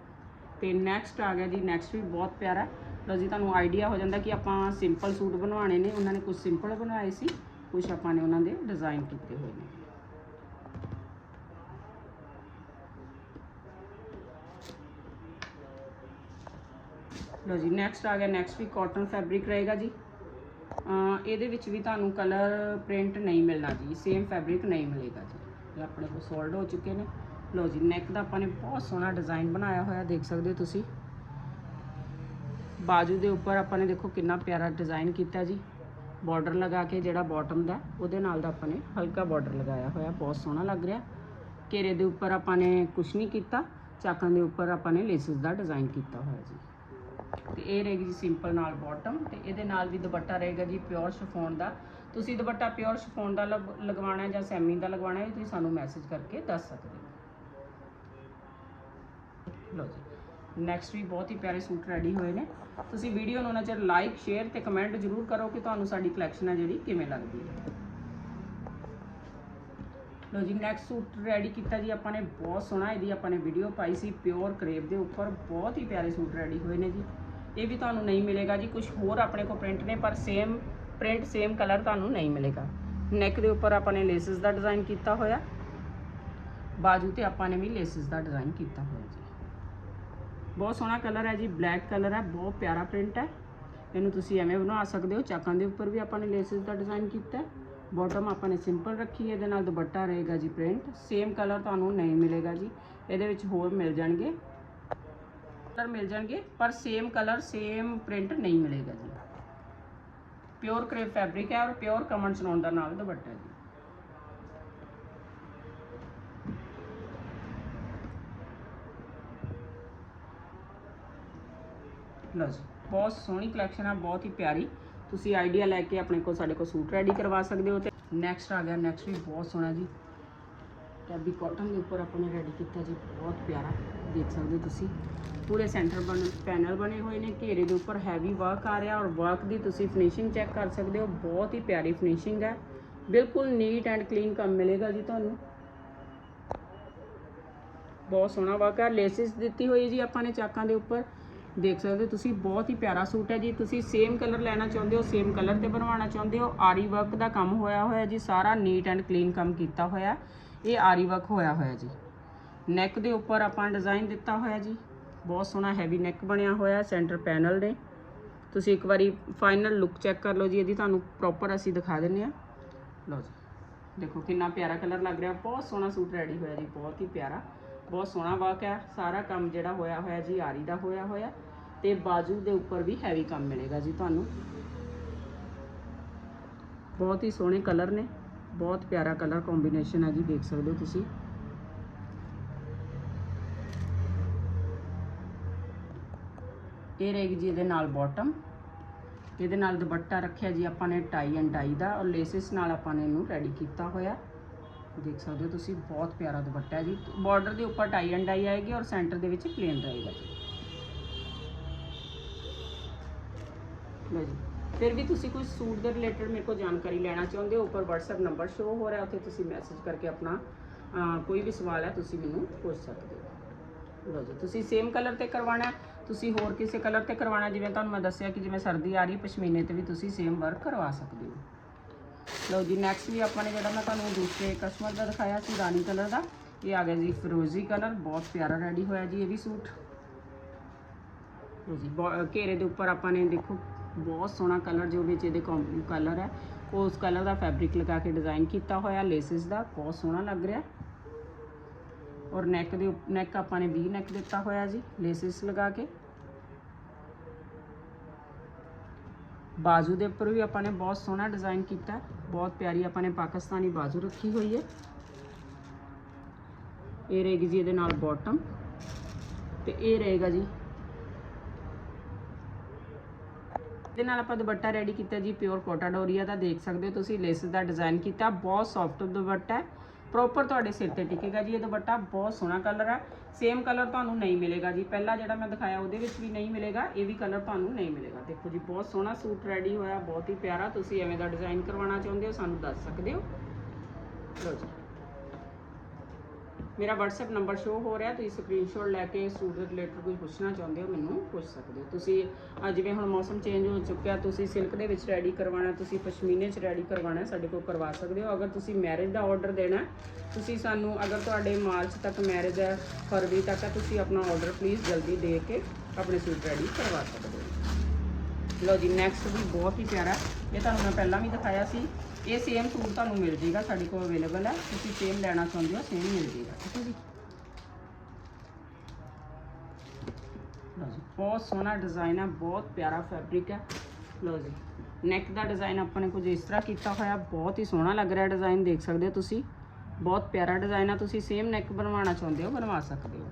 ਤੇ ਨੈਕਸਟ ਆ ਗਿਆ ਜੀ ਨੈਕਸਟ ਵੀ ਬਹੁਤ ਪਿਆਰਾ। ਲਓ ਜੀ, ਤੁਹਾਨੂੰ ਆਈਡੀਆ ਹੋ ਜਾਂਦਾ ਕਿ ਆਪਾਂ ਸਿੰਪਲ ਸੂਟ ਬਣਵਾਉਣੇ ਨੇ। ਉਹਨਾਂ ਨੇ ਕੁਝ ਸਿੰਪਲ ਬਣਵਾਏ ਸੀ ਕੁਝ ਆਪਾਂ ਨੇ ਉਹਨਾਂ ਦੇ ਡਿਜ਼ਾਈਨ ਕੀਤੇ ਹੋਏ ਨੇ। ਲਓ ਜੀ ਨੈਕਸਟ ਆ ਗਿਆ ਨੈਕਸਟ ਵੀ ਕਾਟਨ ਫੈਬਰਿਕ ਰਹੇਗਾ ਜੀ। ਇਹਦੇ ਵਿੱਚ ਵੀ ਤੁਹਾਨੂੰ ਕਲਰ ਪ੍ਰਿੰਟ ਨਹੀਂ ਮਿਲਣਾ ਜੀ ਸੇਮ ਫੈਬਰਿਕ ਨਹੀਂ ਮਿਲੇਗਾ ਜੀ। ਇਹ ਆਪਣੇ ਕੋਲ ਸੋਲਡ ਹੋ ਚੁੱਕੇ ਨੇ। ਲਓ ਜੀ ਨੈਕ ਦਾ ਆਪਾਂ ਨੇ ਬਹੁਤ ਸੋਹਣਾ ਡਿਜ਼ਾਈਨ ਬਣਾਇਆ ਹੋਇਆ, ਦੇਖ ਸਕਦੇ ਹੋ ਤੁਸੀਂ। ਬਾਜੂ ਦੇ ਉੱਪਰ ਆਪਾਂ ਨੇ ਦੇਖੋ ਕਿੰਨਾ ਪਿਆਰਾ ਡਿਜ਼ਾਈਨ ਕੀਤਾ ਜੀ। ਬਾਰਡਰ ਲਗਾ ਕੇ ਜਿਹੜਾ ਬਾਟਮ ਦਾ, ਉਹਦੇ ਨਾਲ ਦਾ ਆਪਾਂ ਨੇ ਹਲਕਾ ਬਾਰਡਰ ਲਗਾਇਆ ਹੋਇਆ, ਬਹੁਤ ਸੋਹਣਾ ਲੱਗ ਰਿਹਾ। ਘੇਰੇ ਦੇ ਉੱਪਰ ਆਪਾਂ ਨੇ ਕੁਛ ਨਹੀਂ ਕੀਤਾ, ਚਾਕਾਂ ਦੇ ਉੱਪਰ ਆਪਾਂ ਨੇ ਲੇਸਿਸ ਦਾ ਡਿਜ਼ਾਈਨ ਕੀਤਾ ਹੋਇਆ ਜੀ। ਤੇ ਇਹ ਰਹੇਗੀ ਜੀ ਸਿੰਪਲ ਨਾਲ ਬਾਟਮ ਤੇ ਇਹਦੇ ਨਾਲ ਵੀ ਦੁਪੱਟਾ ਰਹੇਗਾ ਜੀ ਪਿਓਰ ਸ਼ਿਫੋਨ ਦਾ। ਤੁਸੀਂ ਦੁਪੱਟਾ ਪਿਓਰ ਸ਼ਫੋਨ ਦਾ ਲਗਵਾਉਣਾ ਜਾਂ ਸੈਮੀ ਦਾ ਲਗਵਾਉਣਾ ਹੈ, ਤੁਸੀਂ ਸਾਨੂੰ ਮੈਸੇਜ ਕਰਕੇ ਦੱਸ ਸਕਦੇ ਹੋ। ਲਓ ਜੀ ਨੈਕਸਟ ਵੀ ਬਹੁਤ ਹੀ ਪਿਆਰੇ ਸੂਟ ਰੈਡੀ ਹੋਏ ਨੇ। ਤੁਸੀਂ ਵੀਡੀਓ ਨੂੰ ਨਜ਼ਰ ਲਾਈਕ ਸ਼ੇਅਰ ਤੇ ਕਮੈਂਟ ਜ਼ਰੂਰ ਕਰੋ ਕਿ ਤੁਹਾਨੂੰ ਸਾਡੀ ਕਲੈਕਸ਼ਨ ਹੈ ਜਿਹੜੀ ਕਿਵੇਂ ਲੱਗਦੀ ਹੈ। ਲੋ ਜੀ ਨੈਕਸਟ ਸੂਟ ਰੈਡੀ ਕੀਤਾ ਜੀ ਆਪਾਂ ਨੇ, ਬਹੁਤ ਸੋਹਣਾ ਇਹਦੀ ਆਪਾਂ ਨੇ ਵੀਡੀਓ ਪਾਈ ਸੀ ਪਿਓਰ ਕਰੇਪ ਦੇ ਉੱਪਰ, ਬਹੁਤ ਹੀ ਪਿਆਰੇ ਸੂਟ ਰੈਡੀ ਹੋਏ ਨੇ ਜੀ। ਇਹ ਵੀ ਤੁਹਾਨੂੰ ਨਹੀਂ ਮਿਲੇਗਾ ਜੀ ਕੁਝ ਹੋਰ ਆਪਣੇ ਕੋਲ ਪ੍ਰਿੰਟ ਨੇ, ਪਰ ਸੇਮ ਪ੍ਰਿੰਟ ਸੇਮ ਕਲਰ ਤੁਹਾਨੂੰ ਨਹੀਂ ਮਿਲੇਗਾ। ਨੈਕ ਦੇ ਉੱਪਰ ਆਪਾਂ ਨੇ ਲੇਸਿਸ ਦਾ ਡਿਜ਼ਾਈਨ ਕੀਤਾ ਹੋਇਆ। ਬਾਜੂ ਤੇ ਆਪਾਂ ਨੇ ਵੀ ਲੇਸਿਸ ਦਾ ਡਿਜ਼ਾਈਨ ਕੀਤਾ ਹੋਇਆ ਜੀ। ਬਹੁਤ ਸੋਹਣਾ ਕਲਰ ਹੈ ਜੀ ਬਲੈਕ ਕਲਰ ਹੈ, ਬਹੁਤ ਪਿਆਰਾ ਪ੍ਰਿੰਟ ਹੈ। ਇਹਨੂੰ ਤੁਸੀਂ ਐਵੇਂ ਬਣਾ ਸਕਦੇ ਹੋ, ਚਾਕਾਂ ਦੇ ਉੱਪਰ ਵੀ ਆਪਾਂ ਨੇ ਲੇਸਿਸ ਦਾ ਡਿਜ਼ਾਈਨ ਕੀਤਾ ਹੈ। ਬਾਟਮ ਆਪਾਂ ਨੇ ਸਿੰਪਲ ਰੱਖੀ ਹੈ, ਇਹਦੇ ਨਾਲ ਦੁਪੱਟਾ ਰਹੇਗਾ ਜੀ ਪ੍ਰਿੰਟ ਸੇਮ ਕਲਰ ਤੁਹਾਨੂੰ ਨਹੀਂ ਮਿਲੇਗਾ ਜੀ, ਇਹਦੇ ਵਿੱਚ ਹੋਰ ਮਿਲ ਜਾਣਗੇ। ਕਲਰ ਮਿਲ ਜਾਣਗੇ ਪਰ ਸੇਮ ਕਲਰ ਸੇਮ ਪ੍ਰਿੰਟ ਨਹੀਂ ਮਿਲੇਗਾ ਜੀ ਪਿਓਰ ਕਰੇਪ ਫੈਬਰਿਕ ਹੈ ਔਰ ਪਿਓਰ ਕਮਨ ਚਨੌਨ ਦਾ ਨਾਲ ਦੁਪੱਟਾ ਹੈ ਜੀ। ਲਓ ਜੀ, ਬਹੁਤ ਸੋਹਣੀ ਕਲੈਕਸ਼ਨ ਆ, ਬਹੁਤ ਹੀ ਪਿਆਰੀ। ਤੁਸੀਂ ਆਈਡੀਆ ਲੈ ਕੇ ਆਪਣੇ ਕੋਲ, ਸਾਡੇ ਕੋਲ ਸੂਟ ਰੈਡੀ ਕਰਵਾ ਸਕਦੇ ਹੋ ਤੇ ਨੈਕਸਟ ਆ ਗਿਆ ਨੈਕਸਟ ਵੀ ਬਹੁਤ ਸੋਹਣਾ ਜੀ। ਟੈਬੀ ਕਾਟਨ ਦੇ ਉੱਪਰ ਆਪਾਂ ਨੇ ਰੈਡੀ ਕੀਤਾ ਜੀ, ਬਹੁਤ ਪਿਆਰਾ, ਦੇਖ ਸਕਦੇ ਹੋ ਤੁਸੀਂ। ਪੂਰੇ ਸੈਂਟਰ ਬਣ, ਪੈਨਲ ਬਣੇ ਹੋਏ ਨੇ, ਘੇਰੇ ਦੇ ਉੱਪਰ ਹੈਵੀ ਵਰਕ ਆ ਰਿਹਾ ਔਰ ਵਰਕ ਦੀ ਤੁਸੀਂ ਫਿਨਿਸ਼ਿੰਗ ਚੈੱਕ ਕਰ ਸਕਦੇ ਹੋ, ਬਹੁਤ ਹੀ ਪਿਆਰੀ ਫਿਨਿਸ਼ਿੰਗ ਹੈ। ਬਿਲਕੁਲ ਨੀਟ ਐਂਡ ਕਲੀਨ ਕੰਮ ਮਿਲੇਗਾ ਜੀ ਤੁਹਾਨੂੰ। ਬਹੁਤ ਸੋਹਣਾ ਵਰਕ ਹੈ ਲੇਸਿਸ ਦਿੱਤੀ ਹੋਈ ਜੀ ਆਪਾਂ ਨੇ ਚਾਕਾਂ ਦੇ ਉੱਪਰ। ਦੇਖ ਸਕਦੇ ਹੋ ਤੁਸੀਂ, ਬਹੁਤ ਹੀ ਪਿਆਰਾ ਸੂਟ ਹੈ ਜੀ। ਤੁਸੀਂ ਸੇਮ ਕਲਰ ਲੈਣਾ ਚਾਹੁੰਦੇ ਹੋ ਸੇਮ ਕਲਰ ਤੇ ਬਣਵਾਉਣਾ ਚਾਹੁੰਦੇ ਹੋ। ਆਰੀ ਵਰਕ ਦਾ ਕੰਮ ਹੋਇਆ ਹੋਇਆ ਜੀ, ਸਾਰਾ ਨੀਟ ਐਂਡ ਕਲੀਨ ਕੰਮ ਕੀਤਾ ਹੋਇਆ। ਇਹ ਆਰੀ ਵਰਕ ਹੋਇਆ ਹੋਇਆ ਜੀ। ਨੈਕ ਦੇ ਉੱਪਰ ਆਪਾਂ ਡਿਜ਼ਾਈਨ ਦਿੱਤਾ ਹੋਇਆ ਜੀ। ਬਹੁਤ ਸੋਹਣਾ ਹੈਵੀ ਨੈਕ ਬਣਿਆ ਹੋਇਆ ਸੈਂਟਰ ਪੈਨਲ ਦੇ ਤੁਸੀਂ ਇੱਕ ਵਾਰੀ ਫਾਈਨਲ ਲੁੱਕ ਚੈੱਕ ਕਰ ਲਓ ਜੀ, ਇਹਦੀ ਤੁਹਾਨੂੰ ਪ੍ਰੋਪਰ ਅਸੀਂ ਦਿਖਾ ਦਿੰਨੇ ਆ ਲਓ ਜੀ, ਦੇਖੋ ਕਿੰਨਾ ਪਿਆਰਾ ਕਲਰ ਲੱਗ ਰਿਹਾ। ਬਹੁਤ ਸੋਹਣਾ ਸੂਟ ਰੈਡੀ ਹੋਇਆ ਜੀ, ਬਹੁਤ ਹੀ ਪਿਆਰਾ। ਬਹੁਤ ਸੋਹਣਾ ਵਾਕ ਹੈ। ਸਾਰਾ ਕੰਮ ਜਿਹੜਾ ਹੋਇਆ ਹੋਇਆ ਜੀ, ਆਰੀ ਦਾ ਹੋਇਆ ਹੋਇਆ। ਤੇ ਬਾਜੂ ਦੇ ਉੱਪਰ ਵੀ ਹੈਵੀ ਕੰਮ ਮਿਲੇਗਾ ਜੀ ਤੁਹਾਨੂੰ। ਬਹੁਤ ਹੀ ਸੋਹਣੇ ਕਲਰ ਨੇ। ਬਹੁਤ ਪਿਆਰਾ ਕਲਰ ਕੰਬੀਨੇਸ਼ਨ ਹੈ ਜੀ, ਦੇਖ ਸਕਦੇ ਹੋ ਤੁਸੀਂ। ਇਹ ਰਹੇਗੀ ਜੀ ਇਹਦੇ ਨਾਲ ਬਾਟਮ ਇਹਦੇ ਨਾਲ ਦੁਪੱਟਾ ਰੱਖਿਆ ਜੀ ਆਪਾਂ ਨੇ ਟਾਈ ਐਂਡ ਡਾਈ ਦਾ ਔਰ ਲੇਸਿਸ ਨਾਲ ਆਪਾਂ ਨੇ ਇਹਨੂੰ ਰੈਡੀ ਕੀਤਾ ਹੋਇਆ। ਦੇਖ ਸਕਦੇ ਹੋ ਤੁਸੀਂ, ਬਹੁਤ ਪਿਆਰਾ ਦੁਪੱਟਾ ਹੈ ਜੀ। ਬਾਰਡਰ ਦੇ ਉੱਪਰ ਟਾਈ ਐਂਡ ਡਾਈ ਆਏਗੀ ਔਰ ਸੈਂਟਰ ਦੇ ਵਿੱਚ ਪਲੇਨ ਰਹੇਗਾ ਜੀ। ਲਓ ਜੀ, ਫਿਰ ਵੀ ਤੁਸੀਂ ਕੋਈ ਸੂਟ ਦੇ ਰਿਲੇਟਡ ਮੇਰੇ ਕੋਲ ਜਾਣਕਾਰੀ ਲੈਣਾ ਚਾਹੁੰਦੇ ਹੋ, ਉੱਪਰ WhatsApp ਨੰਬਰ ਸ਼ੋ ਹੋ ਰਿਹਾ, ਉੱਥੇ ਤੁਸੀਂ ਮੈਸੇਜ ਕਰਕੇ ਆਪਣਾ ਕੋਈ ਵੀ ਸਵਾਲ ਹੈ, ਤੁਸੀਂ ਮੈਨੂੰ ਪੁੱਛ ਸਕਦੇ ਹੋ। ਲਓ ਜੀ, ਤੁਸੀਂ ਸੇਮ ਕਲਰ ਤੇ ਕਰਵਾਉਣਾ ਤੁਸੀਂ ਹੋਰ ਕਿਸੇ ਕਲਰ ਤੇ ਕਰਵਾਉਣਾ? ਜਿਵੇਂ ਤੁਹਾਨੂੰ ਮੈਂ ਦੱਸਿਆ ਕਿ ਜਿਵੇਂ ਸਰਦੀ ਆ ਰਹੀ, ਪਸ਼ਮੀਨੇ ਤੇ ਵੀ ਤੁਸੀਂ ਸੇਮ ਵਰਕ ਕਰਵਾ ਸਕਦੇ ਹੋ। ਲਓ ਜੀ ਨੈਕਸਟ ਵੀ ਆਪਾਂ ਨੇ ਜਿਹੜਾ ਮੈਂ ਤੁਹਾਨੂੰ ਦੂਸਰੇ ਕਸਟਮਰ ਦਾ ਦਿਖਾਇਆ ਸੀ, ਰਾਣੀ ਕਲਰ ਦਾ, ਇਹ ਆ ਗਿਆ ਜੀ ਫਿਰੋਜ਼ੀ ਕਲਰ ਬਹੁਤ ਪਿਆਰਾ ਰੈਡੀ ਹੋਇਆ ਜੀ ਇਹ ਵੀ ਸੂਟ। ਜੀ ਬੋ- ਘੇਰੇ ਦੇ ਉੱਪਰ ਆਪਾਂ ਨੇ ਦੇਖੋ, ਬਹੁਤ ਸੋਹਣਾ ਕਲਰ ਜੋ ਵਿੱਚ ਇਹਦੇ ਕਲਰ ਹੈ, ਉਸ ਕਲਰ ਦਾ ਫੈਬਰਿਕ ਲਗਾ ਕੇ ਡਿਜ਼ਾਈਨ ਕੀਤਾ ਹੋਇਆ ਲੇਸਿਸ ਦਾ, ਬਹੁਤ ਸੋਹਣਾ ਲੱਗ ਰਿਹਾ। ਔਰ ਨੈਕ ਦੇ ਨੈਕ ਆਪਾਂ ਨੇ ਵੀ ਨੈਕ ਦਿੱਤਾ ਹੋਇਆ ਜੀ ਲੇਸਿਸ ਲਗਾ ਕੇ। ਬਾਜੂ ਦੇ ਉੱਪਰ ਵੀ ਆਪਾਂ ਨੇ ਬਹੁਤ ਸੋਹਣਾ ਡਿਜ਼ਾਈਨ ਕੀਤਾ। ਬਹੁਤ ਪਿਆਰੀ ਆਪਾਂ ਨੇ ਪਾਕਿਸਤਾਨੀ ਬਾਜੂ ਰੱਖੀ ਹੋਈ ਹੈ। ਇਹ ਰਹੇਗੀ ਜੀ ਇਹਦੇ ਨਾਲ ਬਾਟਮ ਤੇ ਇਹ ਰਹੇਗਾ ਜੀ। ਇਹਦੇ ਨਾਲ ਆਪਾਂ ਦੁਪੱਟਾ ਰੈਡੀ ਕੀਤਾ ਜੀ ਪਿਓਰ ਕੋਟਾ ਡੋਰੀਆ ਦਾ। ਦੇਖ ਸਕਦੇ ਹੋ ਤੁਸੀਂ ਲੇਸਿਸ ਦਾ ਡਿਜ਼ਾਈਨ ਕੀਤਾ। ਬਹੁਤ ਸੌਫਟ ਦੁਪੱਟਾ ਹੈ। ਪ੍ਰੋਪਰ ਤੁਹਾਡੇ ਸਿਰ ਤੇ ਟਿਕੇਗਾ ਜੀ, ਇਹ ਦੁਪੱਟਾ ਬਹੁਤ ਸੋਹਣਾ ਕਲਰ ਹੈ ਸੇਮ ਕਲਰ ਤੁਹਾਨੂੰ ਨਹੀਂ ਮਿਲੇਗਾ ਜੀ। ਪਹਿਲਾਂ ਜਿਹੜਾ ਮੈਂ ਦਿਖਾਇਆ, ਉਹਦੇ ਵਿੱਚ ਵੀ ਨਹੀਂ ਮਿਲੇਗਾ, ਇਹ ਵੀ ਕਲਰ ਤੁਹਾਨੂੰ ਨਹੀਂ ਮਿਲੇਗਾ। ਦੇਖੋ ਜੀ, ਬਹੁਤ ਸੋਹਣਾ ਸੂਟ ਰੈਡੀ ਹੋਇਆ, ਬਹੁਤ ਹੀ ਪਿਆਰਾ। ਤੁਸੀਂ ਐਵੇਂ ਦਾ ਡਿਜ਼ਾਈਨ ਕਰਵਾਉਣਾ ਚਾਹੁੰਦੇ ਹੋ, ਸਾਨੂੰ ਦੱਸ ਸਕਦੇ ਹੋ? ਲਓ ਜੀ। ਮੇਰਾ WhatsApp ਨੰਬਰ ਸ਼ੋ ਹੋ ਰਿਹਾ, ਤੁਸੀਂ ਸਕਰੀਨਸ਼ਾਟ ਲੈ ਕੇ ਸੂਟ ਦੇ ਰਿਲੇਟਡ ਕੋਈ ਪੁੱਛਣਾ ਚਾਹੁੰਦੇ ਹੋ, ਮੈਨੂੰ ਪੁੱਛ ਸਕਦੇ ਹੋ। ਤੁਸੀਂ ਅਹ ਜਿਵੇਂ ਹੁਣ ਮੌਸਮ ਚੇਂਜ ਹੋ ਚੁੱਕਿਆ, ਤੁਸੀਂ ਸਿਲਕ ਦੇ ਵਿੱਚ ਰੈਡੀ ਕਰਵਾਉਣਾ, ਤੁਸੀਂ ਪਸ਼ਮੀਨੇ 'ਚ ਰੈਡੀ ਕਰਵਾਉਣਾ, ਸਾਡੇ ਕੋਲ ਕਰਵਾ ਸਕਦੇ ਹੋ। ਅਗਰ ਤੁਸੀਂ ਮੈਰਿਜ ਦਾ ਆਰਡਰ ਦੇਣਾ, ਤੁਸੀਂ ਸਾਨੂੰ ਅਗਰ ਤੁਹਾਡੇ ਮਾਰਚ ਤੱਕ ਮੈਰਿਜ ਹੈ, ਫਰਵਰੀ ਤੱਕ ਹੈ, ਤੁਸੀਂ ਆਪਣਾ ਆਰਡਰ ਪਲੀਜ਼ ਜਲਦੀ ਦੇ ਕੇ ਆਪਣੇ ਸੂਟ ਰੈਡੀ ਕਰਵਾ ਸਕਦੇ ਹੋ। ਲਓ ਜੀ ਨੈਕਸਟ ਵੀ ਬਹੁਤ ਹੀ ਪਿਆਰਾ। ਇਹ ਤੁਹਾਨੂੰ ਮੈਂ ਪਹਿਲਾਂ ਵੀ ਦਿਖਾਇਆ ਸੀ। ਇਹ ਸੇਮ ਸੂਟ ਤੁਹਾਨੂੰ ਮਿਲ ਜੇਗਾ, ਸਾਡੇ ਕੋਲ ਅਵੇਲੇਬਲ ਹੈ। ਤੁਸੀਂ ਸੇਮ ਲੈਣਾ ਚਾਹੁੰਦੇ ਹੋ ਸੇਮ ਮਿਲ ਜੇਗਾ, ਠੀਕ ਹੈ ਜੀ? ਲਓ ਜੀ, ਬਹੁਤ ਸੋਹਣਾ ਡਿਜ਼ਾਈਨ ਹੈ, ਬਹੁਤ ਪਿਆਰਾ ਫੈਬਰਿਕ ਹੈ। ਲਓ ਜੀ ਨੈਕ ਦਾ ਡਿਜ਼ਾਈਨ ਆਪਾਂ ਨੇ ਕੁਝ ਇਸ ਤਰ੍ਹਾਂ ਕੀਤਾ ਹੋਇਆ, ਬਹੁਤ ਹੀ ਸੋਹਣਾ ਲੱਗ ਰਿਹਾ ਡਿਜ਼ਾਈਨ ਦੇਖ ਸਕਦੇ ਹੋ ਤੁਸੀਂ। ਬਹੁਤ ਪਿਆਰਾ ਡਿਜ਼ਾਈਨ ਆ ਤੁਸੀਂ ਸੇਮ ਨੈਕ ਬਣਵਾਉਣਾ ਚਾਹੁੰਦੇ ਹੋ, ਬਣਵਾ ਸਕਦੇ ਹੋ।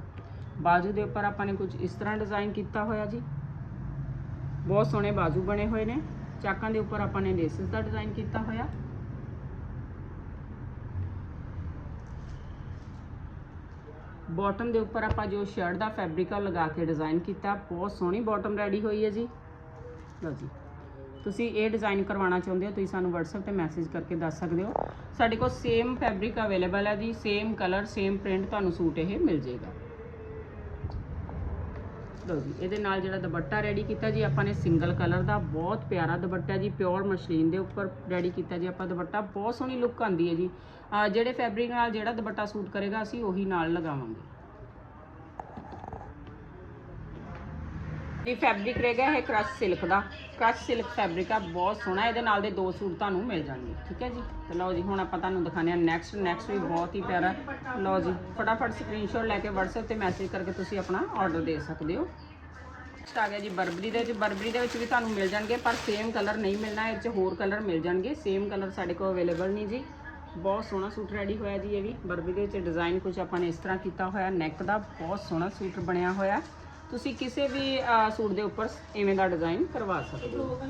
ਬਾਜੂ ਦੇ ਉੱਪਰ ਆਪਾਂ ਨੇ ਕੁਝ ਇਸ ਤਰ੍ਹਾਂ ਡਿਜ਼ਾਈਨ ਕੀਤਾ ਹੋਇਆ ਜੀ। ਬਹੁਤ ਸੋਹਣੇ ਬਾਜੂ ਬਣੇ ਹੋਏ ਨੇ। ਚਾਕਾਂ ਦੇ ਉੱਪਰ ਆਪਾਂ ਨੇ ਲੇਸਿਸ ਦਾ ਡਿਜ਼ਾਈਨ ਕੀਤਾ ਹੋਇਆ। ਬਾਟਮ ਦੇ ਉੱਪਰ ਆਪਾਂ ਜੋ ਸ਼ਰਟ ਦਾ ਫੈਬਰਿਕ ਆ ਲਗਾ ਕੇ ਡਿਜ਼ਾਈਨ ਕੀਤਾ। ਬਹੁਤ ਸੋਹਣੀ ਬਾਟਮ ਰੈਡੀ ਹੋਈ ਹੈ ਜੀ। ਲਓ ਜੀ। ਤੁਸੀਂ ਇਹ ਡਿਜ਼ਾਈਨ ਕਰਵਾਉਣਾ ਚਾਹੁੰਦੇ ਹੋ, ਤੁਸੀਂ ਸਾਨੂੰ WhatsApp ਤੇ ਮੈਸੇਜ ਕਰਕੇ ਦੱਸ ਸਕਦੇ ਹੋ। ਸਾਡੇ ਕੋਲ ਸੇਮ ਫੈਬਰਿਕ ਅਵੇਲੇਬਲ ਹੈ ਜੀ ਸੇਮ ਕਲਰ ਸੇਮ ਪ੍ਰਿੰਟ ਤੁਹਾਨੂੰ ਸੂਟ ਇਹ ਮਿਲ ਜਾਏਗਾ। ਲਓ ਜੀ, ਇਹਦੇ ਨਾਲ ਜਿਹੜਾ ਦੁਪੱਟਾ ਰੈਡੀ ਕੀਤਾ ਜੀ, ਆਪਾਂ ਨੇ ਸਿੰਗਲ ਕਲਰ ਦਾ, ਬਹੁਤ ਪਿਆਰਾ ਦੁਪੱਟਾ ਜੀ ਪਿਓਰ ਮਸ਼ਲੀਨ ਦੇ ਉੱਪਰ ਰੈਡੀ ਕੀਤਾ ਜੀ ਆਪਾਂ ਦੁਪੱਟਾ, ਬਹੁਤ ਸੋਹਣੀ ਲੁੱਕ ਆਂਦੀ ਹੈ ਜੀ। ਜਿਹੜੇ ਫੈਬਰਿਕ ਨਾਲ ਜਿਹੜਾ ਦੁਪੱਟਾ ਸੂਟ ਕਰੇਗਾ, ਅਸੀਂ ਉਹੀ ਨਾਲ ਲਗਾਵਾਂਗੇ। ਇਹ ਫੈਬਰਿਕ ਰਹੇਗਾ ਇਹ ਕ੍ਰਸ਼ ਸਿਲਕ ਦਾ। ਕ੍ਰਸ਼ ਸਿਲਕ ਫੈਬਰਿਕ ਆ, ਬਹੁਤ ਸੋਹਣਾ, ਇਹਦੇ ਨਾਲ ਦੇ ਦੋ ਸੂਟ ਤੁਹਾਨੂੰ ਮਿਲ ਜਾਣਗੇ, ਠੀਕ ਹੈ ਜੀ? ਤੇ ਲਓ ਜੀ, ਹੁਣ ਆਪਾਂ ਤੁਹਾਨੂੰ ਦਿਖਾਉਂਦੇ ਆ ਨੈਕਸਟ ਨੈਕਸਟ ਵੀ ਬਹੁਤ ਹੀ ਪਿਆਰਾ। ਲਓ ਜੀ, ਫਟਾਫਟ ਸਕਰੀਨਸ਼ਾਟ ਲੈ ਕੇ WhatsApp ਤੇ ਮੈਸੇਜ ਕਰਕੇ ਤੁਸੀਂ ਆਪਣਾ ਆਰਡਰ ਦੇ ਸਕਦੇ ਹੋ। ਨੈਕਸਟ ਆ ਗਿਆ ਜੀ ਬਰਬਰੀ ਦੇ ਵਿੱਚ ਬਰਬਰੀ ਦੇ ਵਿੱਚ ਵੀ ਤੁਹਾਨੂੰ ਮਿਲ ਜਾਣਗੇ, ਪਰ ਸੇਮ ਕਲਰ ਨਹੀਂ ਮਿਲਣਾ, ਇਹ 'ਚ ਹੋਰ ਕਲਰ ਮਿਲ ਜਾਣਗੇ। ਸੇਮ ਕਲਰ ਸਾਡੇ ਕੋਲ ਅਵੇਲੇਬਲ ਨਹੀਂ ਜੀ। ਬਹੁਤ ਸੋਹਣਾ ਸੂਟ ਰੈਡੀ ਹੋਇਆ ਜੀ ਇਹ ਵੀ। ਬਰਬਰੀ ਦੇ ਵਿੱਚ ਡਿਜ਼ਾਈਨ ਕੁਝ ਆਪਾਂ ਨੇ ਇਸ ਤਰ੍ਹਾਂ ਕੀਤਾ ਹੋਇਆ ਨੈਕ ਦਾ ਬਹੁਤ ਸੋਹਣਾ ਸੂਟ ਬਣਿਆ ਹੋਇਆ। ਤੁਸੀਂ ਕਿਸੇ ਵੀ ਅਹ, ਸੂਟ ਦੇ ਉੱਪਰ ਇਵੇਂ ਦਾ ਡਿਜ਼ਾਈਨ ਕਰਵਾ ਸਕਦੇ ਹੋ।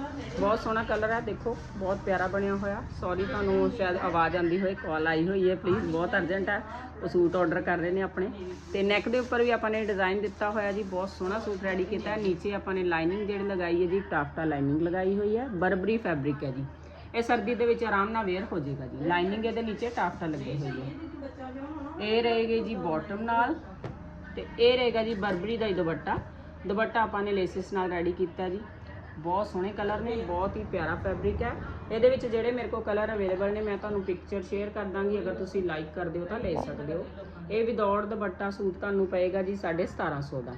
ਬਹੁਤ ਸੋਹਣਾ ਕਲਰ ਹੈ ਦੇਖੋ ਬਹੁਤ ਪਿਆਰਾ ਬਣਿਆ ਹੋਇਆ। ਸੌਰੀ ਤੁਹਾਨੂੰ ਸ਼ਾਇਦ ਆਵਾਜ਼ ਆਂਦੀ ਹੋਏ ਕਾਲ ਆਈ ਹੋਈ ਹੈ ਪਲੀਜ਼ ਬਹੁਤ ਅਰਜੈਂਟ ਹੈ। ਉਹ ਸੂਟ ਆਰਡਰ ਕਰ ਰਹੇ ਨੇ ਆਪਣੇ। ਤੇ ਨੈਕ ਦੇ ਉੱਪਰ ਵੀ ਆਪਾਂ ਨੇ ਡਿਜ਼ਾਈਨ ਦਿੱਤਾ ਹੋਇਆ ਜੀ ਬਹੁਤ ਸੋਹਣਾ ਸੂਟ ਰੈਡੀ ਕੀਤਾ ਹੈ। ਨੀਚੇ ਆਪਾਂ ਨੇ ਲਾਈਨਿੰਗ ਜਿਹੜੀ ਲਗਾਈ ਹੈ ਜੀ ਟਾਫਟਾ ਲਾਈਨਿੰਗ ਲਗਾਈ ਹੋਈ ਹੈ ਬਰਬਰੀ ਫੈਬਰਿਕ ਹੈ ਜੀ। ਇਹ ਸਰਦੀ ਦੇ ਵਿੱਚ ਆਰਾਮ ਨਾਲ ਵੇਅਰ ਹੋ ਜਾਏਗਾ ਜੀ। ਲਾਈਨਿੰਗ ਇਹਦੇ ਨੀਚੇ ਟਾਫਟਾ ਲੱਗੀ ਹੋਈ ਹੈ। ਇਹ ਰਹੇਗੀ ਜੀ ਬਾਟਮ ਨਾਲ। ਤੇ ਇਹ ਰਹੇਗਾ ਜੀ ਬਰਬਰੀ ਦਾ ਹੀ ਦੁਪੱਟਾ। ਦੁਪੱਟਾ ਆਪਾਂ ਨੇ ਲੇਸਿਸ ਨਾਲ ਰੈਡੀ ਕੀਤਾ ਜੀ। ਬਹੁਤ ਸੋਹਣੇ ਕਲਰ ਨੇ, ਬਹੁਤ ਹੀ ਪਿਆਰਾ ਫੈਬਰਿਕ ਹੈ। ਇਹਦੇ ਵਿੱਚ ਜਿਹੜੇ ਮੇਰੇ ਕੋਲ ਕਲਰ ਅਵੇਲੇਬਲ ਨੇ, ਮੈਂ ਤੁਹਾਨੂੰ ਪਿਕਚਰ ਸ਼ੇਅਰ ਕਰ ਦਾਂਗੀ। ਅਗਰ ਤੁਸੀਂ ਲਾਈਕ ਕਰਦੇ ਹੋ ਤਾਂ ਲੈ ਸਕਦੇ ਹੋ। ਇਹ ਵਿਦਆਊਟ ਦੁਪੱਟਾ ਸੂਟ ਤੁਹਾਨੂੰ ਪਏਗਾ ਜੀ 1750 ਦਾ।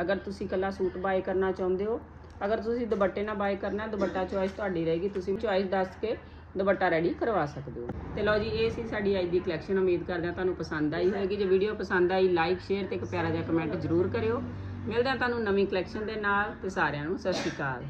ਅਗਰ ਤੁਸੀਂ ਕੱਲਾ ਸੂਟ ਬਾਏ ਕਰਨਾ ਚਾਹੁੰਦੇ ਹੋ, ਅਗਰ ਤੁਸੀਂ ਦੁਪੱਟੇ ਨਾਲ ਬਾਏ ਕਰਨਾ ਦੁਪੱਟਾ ਚੋਇਸ ਤੁਹਾਡੀ ਰਹੇਗੀ। ਤੁਸੀਂ ਚੋਇਸ ਦੱਸ ਕੇ ਦੁਪੱਟਾ ਰੈਡੀ ਕਰਵਾ ਸਕਦੇ ਹੋ। ਤੇ ਲਓ ਜੀ, ਇਹ ਸੀ ਸਾਡੀ ਅੱਜ ਦੀ ਕਲੈਕਸ਼ਨ ਉਮੀਦ ਕਰਦੇ ਹਾਂ ਤੁਹਾਨੂੰ ਪਸੰਦ ਆਈ ਹੋਵੇਗੀ। ਜੇ ਵੀਡੀਓ ਪਸੰਦ ਆਈ ਲਾਈਕ ਸ਼ੇਅਰ ਤੇ ਇੱਕ ਪਿਆਰਾ ਜਿਹਾ ਕਮੈਂਟ ਜ਼ਰੂਰ ਕਰਿਓ। ਮਿਲਦੇ ਹਾਂ ਤੁਹਾਨੂੰ ਨਵੀਂ ਕਲੈਕਸ਼ਨ ਦੇ ਨਾਲ। ਤੇ ਸਾਰਿਆਂ ਨੂੰ ਸਤਿ ਸ਼੍ਰੀ ਅਕਾਲ।